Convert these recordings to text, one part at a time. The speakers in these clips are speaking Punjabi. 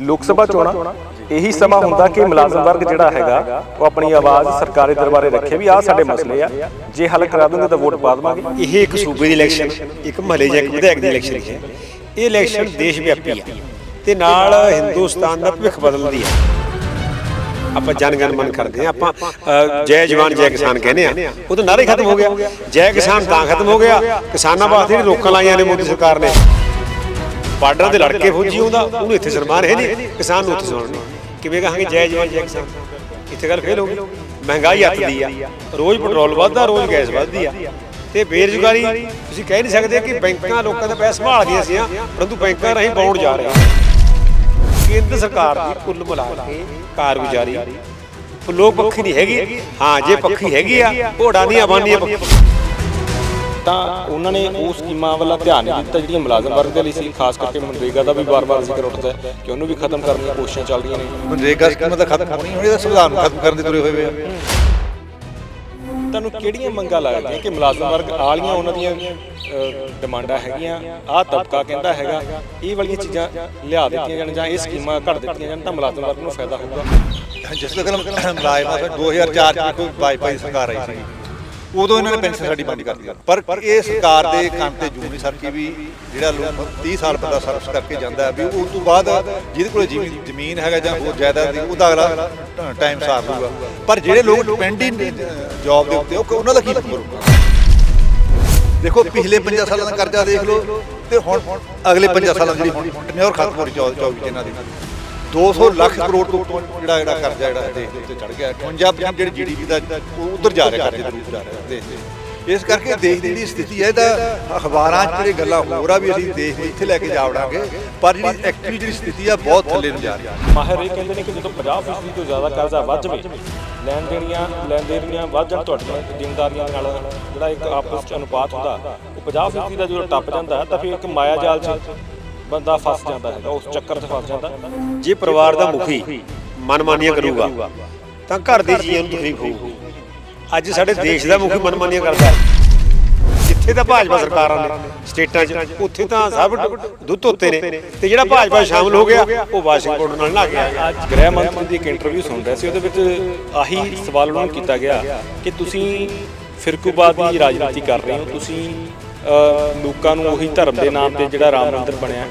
ਲੋਕ ਸਭਾ ਚੋਣਾਂ ਇਹੀ ਸਮਾਂ ਹੁੰਦਾ ਕਿ ਮੁਲਾਜ਼ਮ ਵਰਗ ਜਿਹੜਾ ਹੈਗਾ ਉਹ ਆਪਣੀ ਆਵਾਜ਼ ਸਰਕਾਰੀ ਦਰਬਾਰੇ ਰੱਖੇ ਵੀ ਆਹ ਸਾਡੇ ਮਸਲੇ ਆ ਜੇ ਹੱਲ ਕਰਾ ਦੂੰਗੇ ਤਾਂ ਵੋਟ ਪਾ ਦੇਵਾਂਗੇ। ਇਹ ਇੱਕ ਸੂਬੇ ਦੀ ਇਲੈਕਸ਼ਨ ਇੱਕ ਮਹੱਲੇ ਜਾਂ ਇੱਕ ਵਿਧਾਇਕ ਦੀ ਇਲੈਕਸ਼ਨ ਹੈ। ਇਹ ਇਲੈਕਸ਼ਨ ਦੇਸ਼ ਵਿਆਪੀ ਹੈ। ਤੇ ਨਾਲ ਹਿੰਦੁਸਤਾਨ ਦਾ ਭਵਿੱਖ ਬਦਲਦੀ ਹੈ। ਆਪਾਂ ਜਨ ਗਣ ਮਨ ਕਰਦੇ ਆ ਆਪਾਂ ਜੈ ਜਵਾਨ ਜੈ ਕਿਸਾਨ ਕਹਿੰਦੇ ਆ ਉਹ ਤਾਂ ਨਾਰਾ ਹੀ ਖਤਮ ਹੋ ਗਿਆ। ਜੈ ਕਿਸਾਨ ਤਾਂ ਖਤਮ ਹੋ ਗਿਆ। ਕਿਸਾਨਾਂ ਵਾਸਤੇ ਜਿਹੜੀ ਰੋਕਾਂ ਲਾਈਆਂ ਨੇ ਮੋਦੀ ਸਰਕਾਰ ਨੇ। ਬਾਰਡਰਾਂ ਤੇ ਲੜ ਕੇ ਫੌਜੀ ਆਉਂਦਾ ਉਹਨੂੰ ਇੱਥੇ ਸਨਮਾਨ ਹੈ ਨਹੀਂ ਕਿਸਾਨ ਨੂੰ ਉੱਥੇ ਸਨਮਾਨ ਨਹੀਂ। ਕਿਵੇਂ ਕਹਾਂਗੇ ਜੈ ਜਵਾਨ ਜੈ ਕਿਸਾਨ? ਇੱਥੇ ਗੱਲ ਫੇਲ ਹੋ ਗਈ। ਮਹਿੰਗਾਈ ਅੱਤਦੀ ਆ। ਰੋਜ਼ ਪੈਟਰੋਲ ਵੱਧਦਾ ਰੋਜ਼ ਗੈਸ ਵੱਧਦੀ ਆ। ਤੇ ਬੇਰੁਜ਼ਗਾਰੀ ਤੁਸੀਂ ਕਹਿ ਨਹੀਂ ਸਕਦੇ ਕਿ ਬੈਂਕਾਂ ਲੋਕਾਂ ਦਾ ਪੈਸਾ ਸੰਭਾਲ ਗਈਆਂ ਸੀ ਪਰੰਤੂ ਬੈਂਕਾਂ ਰਾਹੀਂ ਬੌਂਡ ਜਾ ਰਹੇ ਆ ਕੇਂਦਰ ਸਰਕਾਰ ਦੀ ਕੁੱਲ ਮਿਲਾ ਕੇ ਕਾਰਗੁਜ਼ਾਰੀ ਲੋਕ ਪੱਖੀ ਨਹੀਂ ਹੈਗੀ। ਹਾਂ ਜੇ ਪੱਖੀ ਹੈਗੀ ਆ ਘੋੜਾ ਨਹੀਂ ਆਬਾਨੀ ਪੱਖੀ ਤਾਂ ਉਹਨਾਂ ਨੇ ਉਹ ਸਕੀਮਾਂ ਵੱਲ ਧਿਆਨ ਨਹੀਂ ਦਿੱਤਾ ਜਿਹੜੀਆਂ ਮੁਲਾਜ਼ਮ ਵਰਗ ਦੇ ਲਈ ਸੀ ਖਾਸ ਕਰਕੇ ਮਨਰੇਗਾ ਦਾ ਵੀ ਵਾਰ-ਵਾਰ ਜ਼ਿਕਰ ਉੱਠਦਾ ਹੈ ਕਿ ਉਹਨੂੰ ਵੀ ਖਤਮ ਕਰਨ ਦੀਆਂ ਕੋਸ਼ਿਸ਼ਾਂ ਚੱਲ ਰਹੀਆਂ ਨੇ। ਮਨਰੇਗਾ ਸਕੀਮਾਂ ਤਾਂ ਖਤਮ ਹੋਣੀ ਹੋਣੀ ਇਹਦਾ ਸੰਵਿਧਾਨ ਖਤਮ ਕਰਨ ਦੇ ਤੁਰੇ ਹੋਏ ਆ। ਤੁਹਾਨੂੰ ਕਿਹੜੀਆਂ ਮੰਗਾਂ ਲੱਗਦੀਆਂ ਕਿ ਮੁਲਾਜ਼ਮ ਵਰਗ ਆਲੀਆਂ ਉਹਨਾਂ ਦੀਆਂ ਡਿਮਾਂਡਾਂ ਹੈਗੀਆਂ ਆਹ ਤਬਕਾ ਕਹਿੰਦਾ ਹੈਗਾ ਇਹ ਵਾਲੀਆਂ ਚੀਜ਼ਾਂ ਲਿਆ ਦਿੱਤੀਆਂ ਜਾਣ ਜਾਂ ਇਹ ਸਕੀਮਾਂ ਘੜ ਦਿੱਤੀਆਂ ਜਾਣ ਤਾਂ ਮੁਲਾਜ਼ਮ ਵਰਗ ਨੂੰ ਫਾਇਦਾ ਹੋਊਗਾ। ਜਿਸ ਤੱਕ ਮੁਲਾਜ਼ਮਾਂ ਦਾ 2004 ਚ ਕੋਈ ਵਾਜਪਾਈ ਸਰਕਾਰ ਆਈ ਸੀ। ਉਦੋਂ ਇਹਨਾਂ ਨੇ ਪੈਨਸ਼ਨ ਸਾਡੀ ਬੰਦ ਕਰ ਦਿੱਤੀ। ਪਰ ਇਹ ਸਰਕਾਰ ਦੇ ਕੰਨ ਤੇ ਜੂ ਨਹੀਂ ਸਰਕੀ ਵੀ ਜਿਹੜਾ ਲੋਕ 30 ਸਾਲ ਬੰਦਾ ਸਰਵਿਸ ਕਰਕੇ ਜਾਂਦਾ ਹੈ ਵੀ ਉਸ ਤੋਂ ਬਾਅਦ ਜਿਹਦੇ ਕੋਲ ਜ਼ਮੀਨ ਹੈਗਾ ਜਾਂ ਹੋਰ ਜਾਇਦਾਦ ਦੀ ਉਹਦਾ ਅਗਲਾ ਟਾਈਮ ਸਾਰ ਲੂਗਾ ਪਰ ਜਿਹੜੇ ਲੋਕ ਡਿਪੈਂਡਿੰਗ ਜੌਬ ਦੇ ਉੱਤੇ ਉਹ ਉਹਨਾਂ ਦਾ ਕੀ ਕਰੂਗਾ ਦੇਖੋ ਪਿਛਲੇ 50 ਸਾਲਾਂ ਦਾ ਕਰਜ਼ਾ ਦੇਖ ਲਓ ਤੇ ਹੁਣ ਅਗਲੇ 50 ਸਾਲਾਂ ਦੀ ਜਿਹੜੀ ਹੁਣ ਟਨਿਓਰ ਖਤਮ ਹੋ ਰਹੀ 24 ਚ ਇਹਨਾਂ ਦੀ। 200 ਲੱਖ ਕਰੋੜ ਤੋਂ ਉੱਪਰ ਜਿਹੜਾ ਜਿਹੜਾ ਕਰਜ਼ਾ ਜਿਹੜਾ ਦੇਸ਼ ਦੇ ਉੱਤੇ ਚੜ ਗਿਆ। 58% ਜਿਹੜੀ ਜੀਡੀਪੀ ਦਾ ਉਹ ਉਧਰ ਜਾ ਰਿਹਾ ਕਰਜ਼ੇ ਦੇ ਰੂਪ ਜਾ ਰਿਹਾ ਦੇਸ਼ ਦੇ। ਇਸ ਕਰਕੇ ਦੇਸ਼ ਦੀ ਜਿਹੜੀ ਸਥਿਤੀ ਹੈ ਤਾਂ ਅਖਬਾਰਾਂ 'ਚ ਜਿਹੜੇ ਗੱਲਾਂ ਹੋਰ ਆ ਵੀ ਅਸੀਂ ਦੇਸ਼ ਨੂੰ ਇੱਥੇ ਲੈ ਕੇ ਜਾ ਵੜਾਂਗੇ, ਪਰ ਜਿਹੜੀ ਐਕਚੁਅਲੀ ਜਿਹੜੀ ਸਥਿਤੀ ਆ, ਬਹੁਤ ਥੱਲੇ ਨੂੰ ਜਾ ਰਹੀ ਹੈ ਮਾਹਿਰ ਇਹ ਕਹਿੰਦੇ ਨੇ ਕਿ ਜਦੋਂ 50% ਤੋਂ ਜ਼ਿਆਦਾ ਕਰਜ਼ਾ ਵੱਧ ਜਾਵੇ, ਲੈਣ ਦੇਣੀਆਂ ਲੈਣ ਦੇਣੀਆਂ ਵੱਧ ਜਾਣ ਤੁਹਾਡੀਆਂ ਜ਼ਿੰਮੇਦਾਰੀਆਂ ਨਾਲ ਜਿਹੜਾ ਇੱਕ ਆਪਸ ਚ ਅਨੁਪਾਤ ਹੁੰਦਾ, ਉਹ 50% ਦਾ ਜਦੋਂ ਟੱਪ ਜਾਂਦਾ ਤਾਂ ਫਿਰ ਇੱਕ ਮਾਇਆ ਜਾਲ 'ਚ ਬੰਦਾ ਫਸ ਜਾਂਦਾ ਹੈਗਾ, ਉਸ ਚੱਕਰ 'ਚ ਫਸ ਜਾਂਦਾ। ਜੇ ਪਰਿਵਾਰ ਦਾ ਮੁਖੀ ਮਨਮਾਨੀਆਂ ਕਰੂਗਾ, ਤਾਂ ਘਰ ਦੇ ਜੀਆਂ ਨੂੰ ਤਕਲੀਫ ਹੋਊਗੀ। ਅੱਜ ਸਾਡੇ ਦੇਸ਼ ਦਾ ਮੁਖੀ ਮਨਮਾਨੀਆਂ ਕਰਦਾ ਜਿੱਥੇ ਤਾਂ ਭਾਜਪਾ ਸਰਕਾਰਾਂ ਨੇ, ਸਟੇਟਾਂ 'ਚ, ਉੱਥੇ ਤਾਂ ਸਭ ਦੁੱਧ ਧੋਤੇ ਨੇ। ਤੇ ਜਿਹੜਾ ਭਾਜਪਾ ਸ਼ਾਮਲ ਹੋ ਗਿਆ, ਉਹ ਵਾਸ਼ਿੰਗਟਨ ਨਾਲ ਨਾ ਗਿਆ। ਅੱਜ ਗ੍ਰਹਿ ਮੰਤਰੀ ਦੀ ਇੱਕ ਇੰਟਰਵਿਊ ਸੁਣ ਰਿਹਾ ਸੀ, ਉਹਦੇ ਵਿੱਚ ਆਹੀ ਸਵਾਲ ਉਹਨਾਂ ਨੂੰ ਕੀਤਾ ਗਿਆ ਕਿ ਤੁਸੀਂ ਫਿਰਕੂਬਾਦ ਦੀ ਰਾਜਨੀਤੀ ਕਰ ਰਹੇ ਹੋ, ਤੁਸੀਂ ਲੋਕਾਂ ਨੂੰ ਉਹੀ ਧਰਮ ਦੇ ਨਾਮ ਤੇ ਜਿਹੜਾ ਰਾਮ ਮੰਦਿਰ ਬਣਿਆ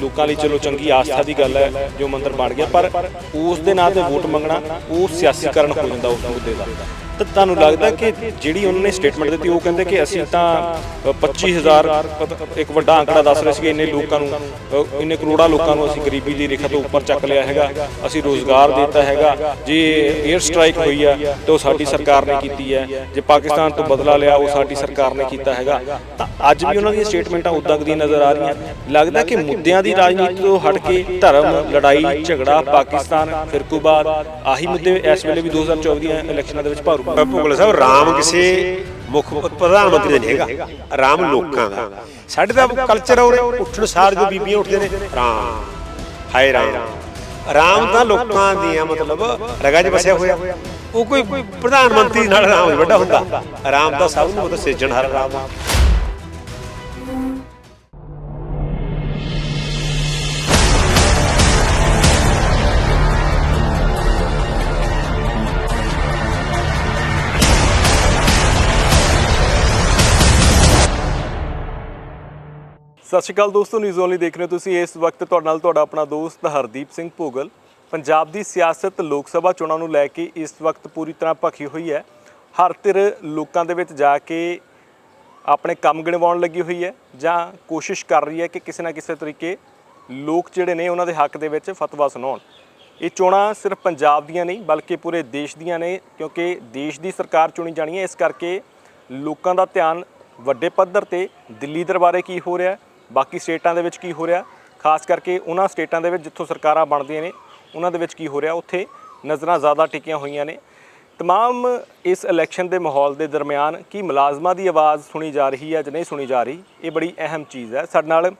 ਲੋਕਾਂ ਲਈ ਚਲੋ ਚੰਗੀ ਆਸਥਾ ਦੀ ਗੱਲ ਹੈ ਜੋ ਮੰਦਿਰ ਬਣ ਗਿਆ ਪਰ ਉਸ ਦੇ ਨਾਂ ਤੇ ਵੋਟ ਮੰਗਣਾ ਉਹ ਸਿਆਸੀਕਰਨ ਹੋ ਜਾਂਦਾ ਉਸ ਮੁੱਦੇ ਦਾ। ਤਾਂ ਤੁਹਾਨੂੰ ਲੱਗਦਾ ਕਿ ਜਿਹੜੀ ਉਹਨਾਂ ਨੇ ਸਟੇਟਮੈਂਟ ਦਿੱਤੀ ਉਹ ਕਹਿੰਦੇ ਕਿ ਅਸੀਂ ਤਾਂ ਅ, 25000 ਇੱਕ ਵੱਡਾ ਅੰਕੜਾ ਦੱਸ ਰਹੇ ਸੀਗੇ ਇੰਨੇ ਲੋਕਾਂ ਨੂੰ ਇੰਨੇ ਕਰੋੜਾਂ ਲੋਕਾਂ ਨੂੰ ਅਸੀਂ ਗਰੀਬੀ ਦੀ ਰੇਖਾ ਤੋਂ ਉੱਪਰ ਚੱਕ ਲਿਆ ਹੈਗਾ ਅਸੀਂ ਰੋਜ਼ਗਾਰ ਦਿੱਤਾ ਹੈਗਾ। ਜੇ 에ਅਰ ਸਟ੍ਰਾਈਕ ਹੋਈ ਆ ਤਾਂ ਉਹ ਸਾਡੀ ਸਰਕਾਰ ਨੇ ਕੀਤੀ ਹੈ। ਜੇ ਪਾਕਿਸਤਾਨ ਤੋਂ ਬਦਲਾ ਲਿਆ ਉਹ ਸਾਡੀ ਸਰਕਾਰ ਨੇ ਕੀਤਾ ਹੈਗਾ। ਤਾਂ ਅੱਜ ਵੀ ਉਹਨਾਂ ਦੀਆਂ ਸਟੇਟਮੈਂਟਾਂ ਉਦਾਂ ਦੀਆਂ ਨਜ਼ਰ ਆ ਰਹੀਆਂ। ਲੱਗਦਾ ਕਿ ਮੁੱਦਿਆਂ ਦੀ ਰਾਜਨੀਤੀ ਤੋਂ ਹਟ ਕੇ ਧਰਮ, ਲੜਾਈ, ਝਗੜਾ, ਪਾਕਿਸਤਾਨ ਫਿਰਕੂਬਾਦ ਆਹੀ ਮੁੱਦੇ ਇਸ ਵੇਲੇ ਵੀ 2024 ਦੀਆਂ ਇਲੈਕਸ਼ਨਾਂ ਦੇ ਵਿੱਚ ਭਾਰੂ ਭੁਗਲ ਸਾਹਿਬ, ਰਾਮ ਕਿਸੇ ਮੁੱਖ ਪ੍ਰਧਾਨ ਮੰਤਰੀ ਦਾ ਨਹੀਂ ਹੈਗਾ। ਰਾਮ ਲੋਕਾਂ ਦਾ। ਸਾਡੇ ਦਾ ਕਲਚਰ ਔਰ ਉੱਠਣ ਸਾਰ ਜੋ ਬੀਬੀਆਂ ਉੱਠਦੇ ਨੇ। ਰਾਮ। ਹਾਏ ਰਾਮ। ਰਾਮ ਤਾਂ ਲੋਕਾਂ ਦੀਆਂ ਮਤਲਬ ਰਗਾ 'ਚ ਵਸਿਆ ਹੋਇਆ। ਉਹ ਕੋਈ ਪ੍ਰਧਾਨ ਮੰਤਰੀ ਨਾਲ ਰਾਮ ਵੱਡਾ ਹੁੰਦਾ। ਰਾਮ ਦਾ ਸਭ ਨੂੰ ਮਤਲਬ ਸਿਰਜਣਹਾਰ ਰਾਮ ਆ। ਸਤਿ ਸ਼੍ਰੀ ਅਕਾਲ ਦੋਸਤੋ ਨਿਊਜ਼ ਓਨਲੀ ਦੇਖ ਰਹੇ ਹੋ ਤੁਸੀਂ। ਇਸ ਵਕਤ ਤੁਹਾਡੇ ਨਾਲ ਤੁਹਾਡਾ ਆਪਣਾ ਦੋਸਤ ਹਰਦੀਪ ਸਿੰਘ ਭੋਗਲ। ਪੰਜਾਬ ਦੀ ਸਿਆਸਤ ਲੋਕ ਸਭਾ ਚੋਣਾਂ ਨੂੰ ਲੈ ਕੇ ਇਸ ਵਕਤ ਪੂਰੀ ਤਰ੍ਹਾਂ ਭਖੀ ਹੋਈ ਹੈ। ਹਰ ਧਿਰ ਲੋਕਾਂ ਦੇ ਵਿੱਚ ਜਾ ਕੇ ਆਪਣੇ ਕੰਮ ਗਿਣਵਾਉਣ ਲੱਗੀ ਹੋਈ ਹੈ ਜਾਂ ਕੋਸ਼ਿਸ਼ ਕਰ ਰਹੀ ਹੈ ਕਿ ਕਿਸੇ ਨਾ ਕਿਸੇ ਤਰੀਕੇ ਲੋਕ ਜਿਹੜੇ ਨੇ ਉਹਨਾਂ ਦੇ ਹੱਕ ਦੇ ਵਿੱਚ ਫਤਵਾ ਸੁਣਾਉਣ। ਇਹ ਚੋਣਾਂ ਸਿਰਫ ਪੰਜਾਬ ਦੀਆਂ ਨਹੀਂ ਬਲਕਿ ਪੂਰੇ ਦੇਸ਼ ਦੀਆਂ ਨੇ ਕਿਉਂਕਿ ਦੇਸ਼ ਦੀ ਸਰਕਾਰ ਚੁਣੀ ਜਾਣੀ ਹੈ। ਇਸ ਕਰਕੇ ਲੋਕਾਂ ਦਾ ਧਿਆਨ ਵੱਡੇ ਪੱਧਰ ਤੇ ਦਿੱਲੀ ਦਰਬਾਰੇ ਕੀ ਹੋ ਰਿਹਾ ਹੈ, ਬਾਕੀ ਸਟੇਟਾਂ ਦੇ ਵਿੱਚ ਕੀ ਹੋ ਰਿਹਾ? ਖਾਸ ਕਰਕੇ ਉਹਨਾਂ ਸਟੇਟਾਂ ਦੇ ਵਿੱਚ ਜਿੱਥੋਂ ਸਰਕਾਰਾਂ ਬਣਦੀਆਂ ਨੇ, ਉਹਨਾਂ ਦੇ ਵਿੱਚ ਕੀ ਹੋ ਰਿਹਾ? ਉੱਥੇ ਨਜ਼ਰਾਂ ਜ਼ਿਆਦਾ ਟਿਕੀਆਂ ਹੋਈਆਂ ਨੇ। ਤਮਾਮ ਇਸ ਇਲੈਕਸ਼ਨ ਦੇ ਮਾਹੌਲ ਦੇ ਦਰਮਿਆਨ ਕੀ ਮੁਲਾਜ਼ਮਾਂ ਦੀ ਆਵਾਜ਼ ਸੁਣੀ ਜਾ ਰਹੀ ਹੈ ਜਾਂ ਨਹੀਂ ਸੁਣੀ ਜਾ ਰਹੀ, ਇਹ ਬੜੀ ਅਹਿਮ ਚੀਜ਼ ਹੈ। ਸਾਡੇ ਨਾਲ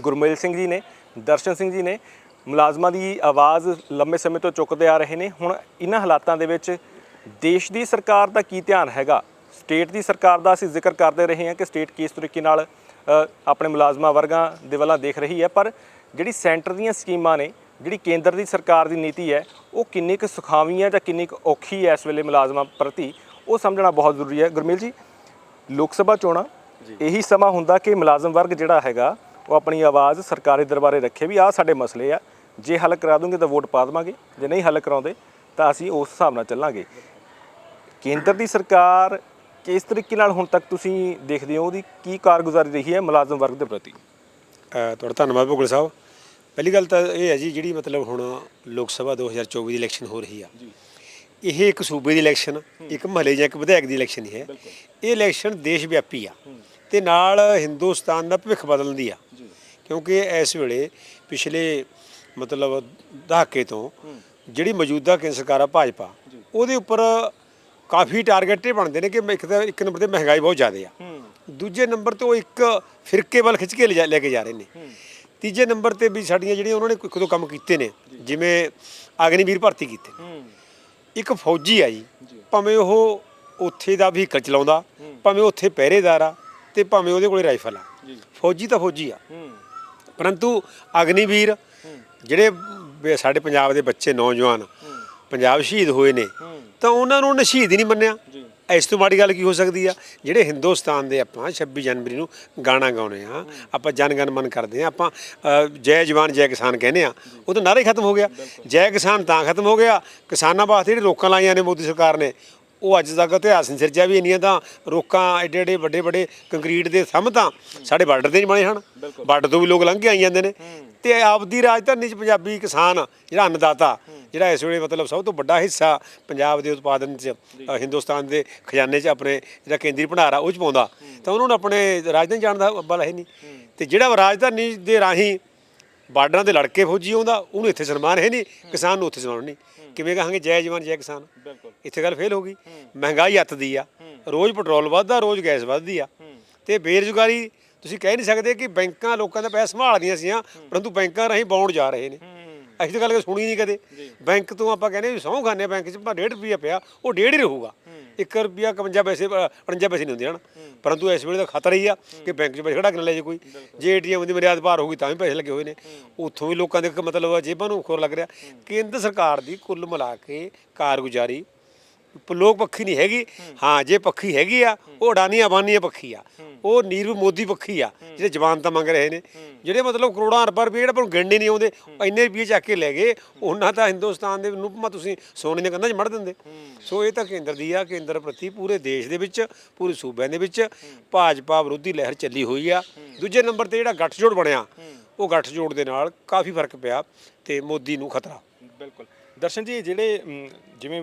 ਗੁਰਮੇਲ ਸਿੰਘ ਜੀ ਨੇ, ਦਰਸ਼ਨ ਸਿੰਘ ਜੀ ਨੇ, ਮੁਲਾਜ਼ਮਾਂ ਦੀ ਆਵਾਜ਼ ਲੰਮੇ ਸਮੇਂ ਤੋਂ ਚੁੱਕਦੇ ਆ ਰਹੇ ਨੇ। ਹੁਣ ਇਹਨਾਂ ਹਾਲਾਤਾਂ ਦੇ ਵਿੱਚ ਦੇਸ਼ ਦੀ ਸਰਕਾਰ ਦਾ ਕੀ ਧਿਆਨ ਹੈਗਾ? ਸਟੇਟ ਦੀ ਸਰਕਾਰ ਦਾ ਅਸੀਂ ਜ਼ਿਕਰ ਕਰਦੇ ਰਹੇ ਹਾਂ ਕਿ ਸਟੇਟ ਕਿਸ ਤਰੀਕੇ ਨਾਲ ਆਪਣੇ ਮੁਲਾਜ਼ਮਾਂ ਵਰਗਾਂ ਦੇ ਵੱਲਾਂ ਦੇਖ ਰਹੀ ਹੈ ਪਰ ਜਿਹੜੀ ਸੈਂਟਰ ਦੀਆਂ ਸਕੀਮਾਂ ਨੇ ਜਿਹੜੀ ਕੇਂਦਰ ਦੀ ਸਰਕਾਰ ਦੀ ਨੀਤੀ ਹੈ ਉਹ ਕਿੰਨੀ ਕੁ ਸੁਖਾਵੀ ਹੈ ਜਾਂ ਕਿੰਨੀ ਕੁ ਔਖੀ ਹੈ ਇਸ ਵੇਲੇ ਮੁਲਾਜ਼ਮਾਂ ਪ੍ਰਤੀ ਉਹ ਸਮਝਣਾ ਬਹੁਤ ਜ਼ਰੂਰੀ ਹੈ। ਗੁਰਮੇਲ ਜੀ ਲੋਕ ਸਭਾ ਚੋਣਾਂ ਇਹੀ ਸਮਾਂ ਹੁੰਦਾ ਕਿ ਮੁਲਾਜ਼ਮ ਵਰਗ ਜਿਹੜਾ ਹੈਗਾ ਉਹ ਆਪਣੀ ਆਵਾਜ਼ ਸਰਕਾਰੀ ਦਰਬਾਰੇ ਰੱਖੇ ਵੀ ਆਹ ਸਾਡੇ ਮਸਲੇ ਆ ਜੇ ਹੱਲ ਕਰਾ ਦੋਗੇ ਤਾਂ ਵੋਟ ਪਾ ਦੇਵਾਂਗੇ ਜੇ ਨਹੀਂ ਹੱਲ ਕਰਾਉਂਦੇ ਤਾਂ ਅਸੀਂ ਉਸ ਹਿਸਾਬ ਨਾਲ ਚੱਲਾਂਗੇ। ਕੇਂਦਰ ਦੀ ਸਰਕਾਰ ਕਿਸ ਤਰੀਕੇ ਨਾਲ ਹੁਣ ਤੱਕ ਤੁਸੀਂ ਦੇਖਦੇ ਹੋ ਉਹਦੀ ਕੀ ਕਾਰਗੁਜ਼ਾਰੀ ਰਹੀ ਹੈ ਮੁਲਾਜ਼ਮ ਵਰਗ ਦੇ ਪ੍ਰਤੀ? ਤੁਹਾਡਾ ਧੰਨਵਾਦ ਭੁਗਲ ਸਾਹਿਬ। ਪਹਿਲੀ ਗੱਲ ਤਾਂ ਇਹ ਹੈ ਜੀ ਜਿਹੜੀ ਮਤਲਬ ਹੁਣ ਲੋਕ ਸਭਾ 2024 ਦੀ ਇਲੈਕਸ਼ਨ ਹੋ ਰਹੀ ਆ। ਇਹ ਇੱਕ ਸੂਬੇ ਦੀ ਇਲੈਕਸ਼ਨ ਇੱਕ ਮਹੱਲੇ ਜਾਂ ਇੱਕ ਵਿਧਾਇਕ ਦੀ ਇਲੈਕਸ਼ਨ ਨਹੀਂ ਹੈ। ਇਹ ਇਲੈਕਸ਼ਨ ਦੇਸ਼ ਵਿਆਪੀ ਆ ਤੇ ਨਾਲ ਹਿੰਦੁਸਤਾਨ ਦਾ ਭਵਿੱਖ ਬਦਲਣ ਦੀ ਆ ਕਿਉਂਕਿ ਇਸ ਵੇਲੇ ਪਿਛਲੇ ਮਤਲਬ ਦਹਾਕੇ ਤੋਂ ਜਿਹੜੀ ਮੌਜੂਦਾ ਕੇਂਦਰ ਸਰਕਾਰ ਆ ਭਾਜਪਾ ਉਹਦੇ ਉੱਪਰ ਕਾਫੀ ਟਾਰਗੇਟ ਇਹ ਬਣਦੇ ਨੇ ਕਿ ਇੱਕ ਤਾਂ ਇੱਕ ਨੰਬਰ ਤੇ ਮਹਿੰਗਾਈ ਬਹੁਤ ਜ਼ਿਆਦਾ ਆ। ਦੂਜੇ ਨੰਬਰ ਤੇ ਉਹ ਇੱਕ ਫਿਰਕੇ ਵੱਲ ਖਿੱਚ ਕੇ ਲੈ ਕੇ ਜਾ ਰਹੇ ਨੇ। ਤੀਜੇ ਨੰਬਰ ਤੇ ਵੀ ਸਾਡੀਆਂ ਜਿਹੜੀਆਂ ਉਹਨਾਂ ਨੇ ਇੱਕ ਦੋ ਕੰਮ ਕੀਤੇ ਨੇ ਜਿਵੇਂ ਅਗਨੀਵੀਰ ਭਰਤੀ ਕੀਤੇ। ਇੱਕ ਫੌਜੀ ਆ ਜੀ ਭਾਵੇਂ ਉਹ ਉੱਥੇ ਦਾ ਵਹੀਕਲ ਚਲਾਉਂਦਾ ਭਾਵੇਂ ਉੱਥੇ ਪਹਿਰੇਦਾਰ ਆ ਤੇ ਭਾਵੇਂ ਉਹਦੇ ਕੋਲੇ ਰਾਈਫਲ ਆ। ਫੌਜੀ ਤਾਂ ਫੌਜੀ ਆ। ਪਰੰਤੂ ਅਗਨੀਵੀਰ ਜਿਹੜੇ ਸਾਡੇ ਪੰਜਾਬ ਦੇ ਬੱਚੇ ਨੌਜਵਾਨ ਪੰਜਾਬ ਸ਼ਹੀਦ ਹੋਏ ਨੇ ਤਾਂ ਉਹਨਾਂ ਨੂੰ ਉਹਨੇ ਸ਼ਹੀਦ ਹੀ ਨਹੀਂ ਮੰਨਿਆ। ਇਸ ਤੋਂ ਮਾੜੀ ਗੱਲ ਕੀ ਹੋ ਸਕਦੀ ਆ? ਜਿਹੜੇ ਹਿੰਦੁਸਤਾਨ ਦੇ ਆਪਾਂ 26 ਜਨਵਰੀ ਨੂੰ ਗਾਣਾ ਗਾਉਨੇ ਆ ਆਪਾਂ ਜਨ ਗਣ ਮਨ ਕਰਦੇ ਆ ਆਪਾਂ ਜੈ ਜਵਾਨ ਜੈ ਕਿਸਾਨ ਕਹਿੰਦੇ ਆ ਉਹ ਤਾਂ ਨਾਰਾ ਹੀ ਖਤਮ ਹੋ ਗਿਆ। ਜੈ ਕਿਸਾਨ ਤਾਂ ਖਤਮ ਹੋ ਗਿਆ। ਕਿਸਾਨਾਂ ਵਾਸਤੇ ਜਿਹੜੇ ਰੋਕਾਂ ਲਾਈਆਂ ਨੇ ਮੋਦੀ ਸਰਕਾਰ ਨੇ ਉਹ ਅੱਜ ਤੱਕ ਇਤਿਹਾਸ ਨਹੀਂ ਸਿਰਜਿਆ ਵੀ ਇੰਨੀਆਂ ਤਾਂ ਰੋਕਾਂ ਐਡੇ ਐਡੇ ਵੱਡੇ ਵੱਡੇ ਕੰਕਰੀਟ ਦੇ ਥੰਮ ਤਾਂ ਸਾਡੇ ਬਾਰਡਰ ਦੇ ਨਹੀਂ ਬਣੇ ਹਨ। ਬਾਰਡਰ ਤੋਂ ਵੀ ਲੋਕ ਲੰਘ ਕੇ ਆਈ ਜਾਂਦੇ ਨੇ। ਤੇ ਆਪਦੀ ਰਾਜਧਾਨੀ 'ਚ ਪੰਜਾਬੀ ਕਿਸਾਨ ਜਿਹੜਾ ਅੰਨਦਾਤਾ ਜਿਹੜਾ ਇਸ ਵੇਲੇ ਮਤਲਬ ਸਭ ਤੋਂ ਵੱਡਾ ਹਿੱਸਾ ਪੰਜਾਬ ਦੇ ਉਤਪਾਦਨ 'ਚ ਹਿੰਦੁਸਤਾਨ ਦੇ ਖਜ਼ਾਨੇ 'ਚ ਆਪਣੇ ਜਿਹੜਾ ਕੇਂਦਰੀ ਭੰਡਾਰ ਆ ਉਹ 'ਚ ਪਾਉਂਦਾ ਤਾਂ ਉਹਨਾਂ ਨੂੰ ਆਪਣੇ ਰਾਜਧਾਨੀ ਜਾਣ ਦਾ ਬਲ ਹੈ ਨਹੀਂ। ਤੇ ਜਿਹੜਾ ਰਾਜਧਾਨੀ ਦੇ ਰਾਹੀਂ ਬਾਰਡਰਾਂ ਦੇ ਲੜਕੇ ਫੌਜੀ ਆਉਂਦਾ ਉਹਨੂੰ ਇੱਥੇ ਸਨਮਾਨ ਹੈ ਨਹੀਂ ਕਿਸਾਨ ਨੂੰ ਉੱਥੇ ਸਨਮਾਨ ਨਹੀਂ। ਕਿਵੇਂ ਕਹਾਂਗੇ? ਜੈ ਜਵਾਨ ਜੈ ਕਿਸਾਨ। ਬਿਲਕੁਲ। ਇੱਥੇ ਗੱਲ ਫੇਲ ਹੋ ਗਈ। ਮਹਿੰਗਾਈ ਅੱਤ ਦੀ ਆ। ਰੋਜ਼ ਪੈਟਰੋਲ ਵੱਧਦਾ ਰੋਜ਼ ਗੈਸ ਵੱਧਦੀ ਆ। ਤੇ ਬੇਰੁਜ਼ਗਾਰੀ ਤੁਸੀਂ ਕਹਿ ਨਹੀਂ ਸਕਦੇ ਕਿ ਬੈਂਕਾਂ ਲੋਕਾਂ ਦਾ ਪੈਸਾ ਸੰਭਾਲਦੀਆਂ ਸੀਆਂ ਪਰੰਤੂ ਬੈਂਕਾਂ ਰਾਹੀਂ ਬੌਂਡ ਜਾ ਰਹੇ ਨੇ। ਅਸੀਂ ਤਾਂ ਗੱਲ ਕਦੇ ਸੁਣੀ ਨਹੀਂ ਕਦੇ। ਬੈਂਕ ਤੋਂ ਆਪਾਂ ਕਹਿੰਦੇ ਵੀ ਸਹੁੰ ਖਾਨੇ ਬੈਂਕ 'ਚ ਪਰ 1.5 ਰੁਪਿਆ ਪਿਆ ਉਹ 1.5 ਹੀ ਰਹੂਗਾ। 1 ਰੁਪਿਆ 51 ਪੈਸੇ ਅ, 49 ਪੈਸੇ ਨਹੀਂ ਹੁੰਦੇ ਹਨ। ਪਰੰਤੂ ਇਸ ਵੇਲੇ ਤਾਂ ਖਤਰਾ ਹੀ ਆ ਕਿ ਬੈਂਕ 'ਚ ਪੈਸੇ ਖੜਾ ਕੇ ਨਾ ਲੈ ਜੇ ਕੋਈ। ਜੇ ਏਟੀਐਮ ਦੀ ਮਰਿਆਦ ਪਾਰ ਹੋਊਗੀ ਤਾਂ ਵੀ ਪੈਸੇ ਲੱਗੇ ਹੋਏ ਨੇ। ਉੱਥੋਂ ਵੀ ਲੋਕਾਂ ਦੇ ਮਤਲਬ ਜੇਬਾਂ ਨੂੰ ਖੋਰ ਲੱਗ ਰਿਹਾ। ਕੇਂਦਰ ਸਰਕਾਰ ਦੀ ਕੁੱਲ ਮਿਲਾ ਕੇ ਕਾਰਗੁਜ਼ਾਰੀ ਲੋਕ ਪੱਖੀ ਨਹੀਂ ਹੈਗੀ। ਹਾਂ, ਜੇ ਪੱਖੀ ਹੈਗੀ ਆ, ਉਹ ਅਡਾਨੀ ਅਬਾਨੀ ਪੱਖੀ ਆ। ਉਹ ਨੀਰਵ ਮੋਦੀ ਪੱਖੀ ਆ, ਜਿਹੜੇ ਜ਼ਮਾਨਤਾਂ ਮੰਗ ਰਹੇ ਨੇ। ਜਿਹੜੇ ਮਤਲਬ ਕਰੋੜਾਂ ਅਰਬਾਂ ਰੁਪਏ ਜਿਹੜਾ ਪਰ ਗਿਣਨੇ ਨਹੀਂ ਆਉਂਦੇ ਇੰਨੇ ਰੁਪਏ ਚੱਕ ਕੇ ਲੈ ਗਏ। ਉਹਨਾਂ ਤਾਂ ਹਿੰਦੁਸਤਾਨ ਦੇ ਨੂਪਮਾ ਤੁਸੀਂ ਸੋਨੇ ਦੇ ਕੰਧਾਂ 'ਚ ਮੜ ਦਿੰਦੇ। ਸੋ ਇਹ ਤਾਂ ਕੇਂਦਰ ਦੀ ਆ, ਕੇਂਦਰ ਪ੍ਰਤੀ ਪੂਰੇ ਦੇਸ਼ ਦੇ ਵਿੱਚ, ਪੂਰੇ ਸੂਬਿਆਂ ਦੇ ਵਿੱਚ ਭਾਜਪਾ ਵਿਰੋਧੀ ਲਹਿਰ ਚੱਲੀ ਹੋਈ ਆ। ਦੂਜੇ ਨੰਬਰ ਤੇ ਜਿਹੜਾ ਗੱਠਜੋੜ ਬਣਿਆ, ਉਹ ਗੱਠਜੋੜ ਦੇ ਨਾਲ ਕਾਫੀ ਫ਼ਰਕ ਪਿਆ ਤੇ ਮੋਦੀ ਨੂੰ ਖਤਰਾ। ਬਿਲਕੁਲ। ਦਰਸ਼ਨ ਜੀ, ਜਿਹੜੇ ਜਿਵੇਂ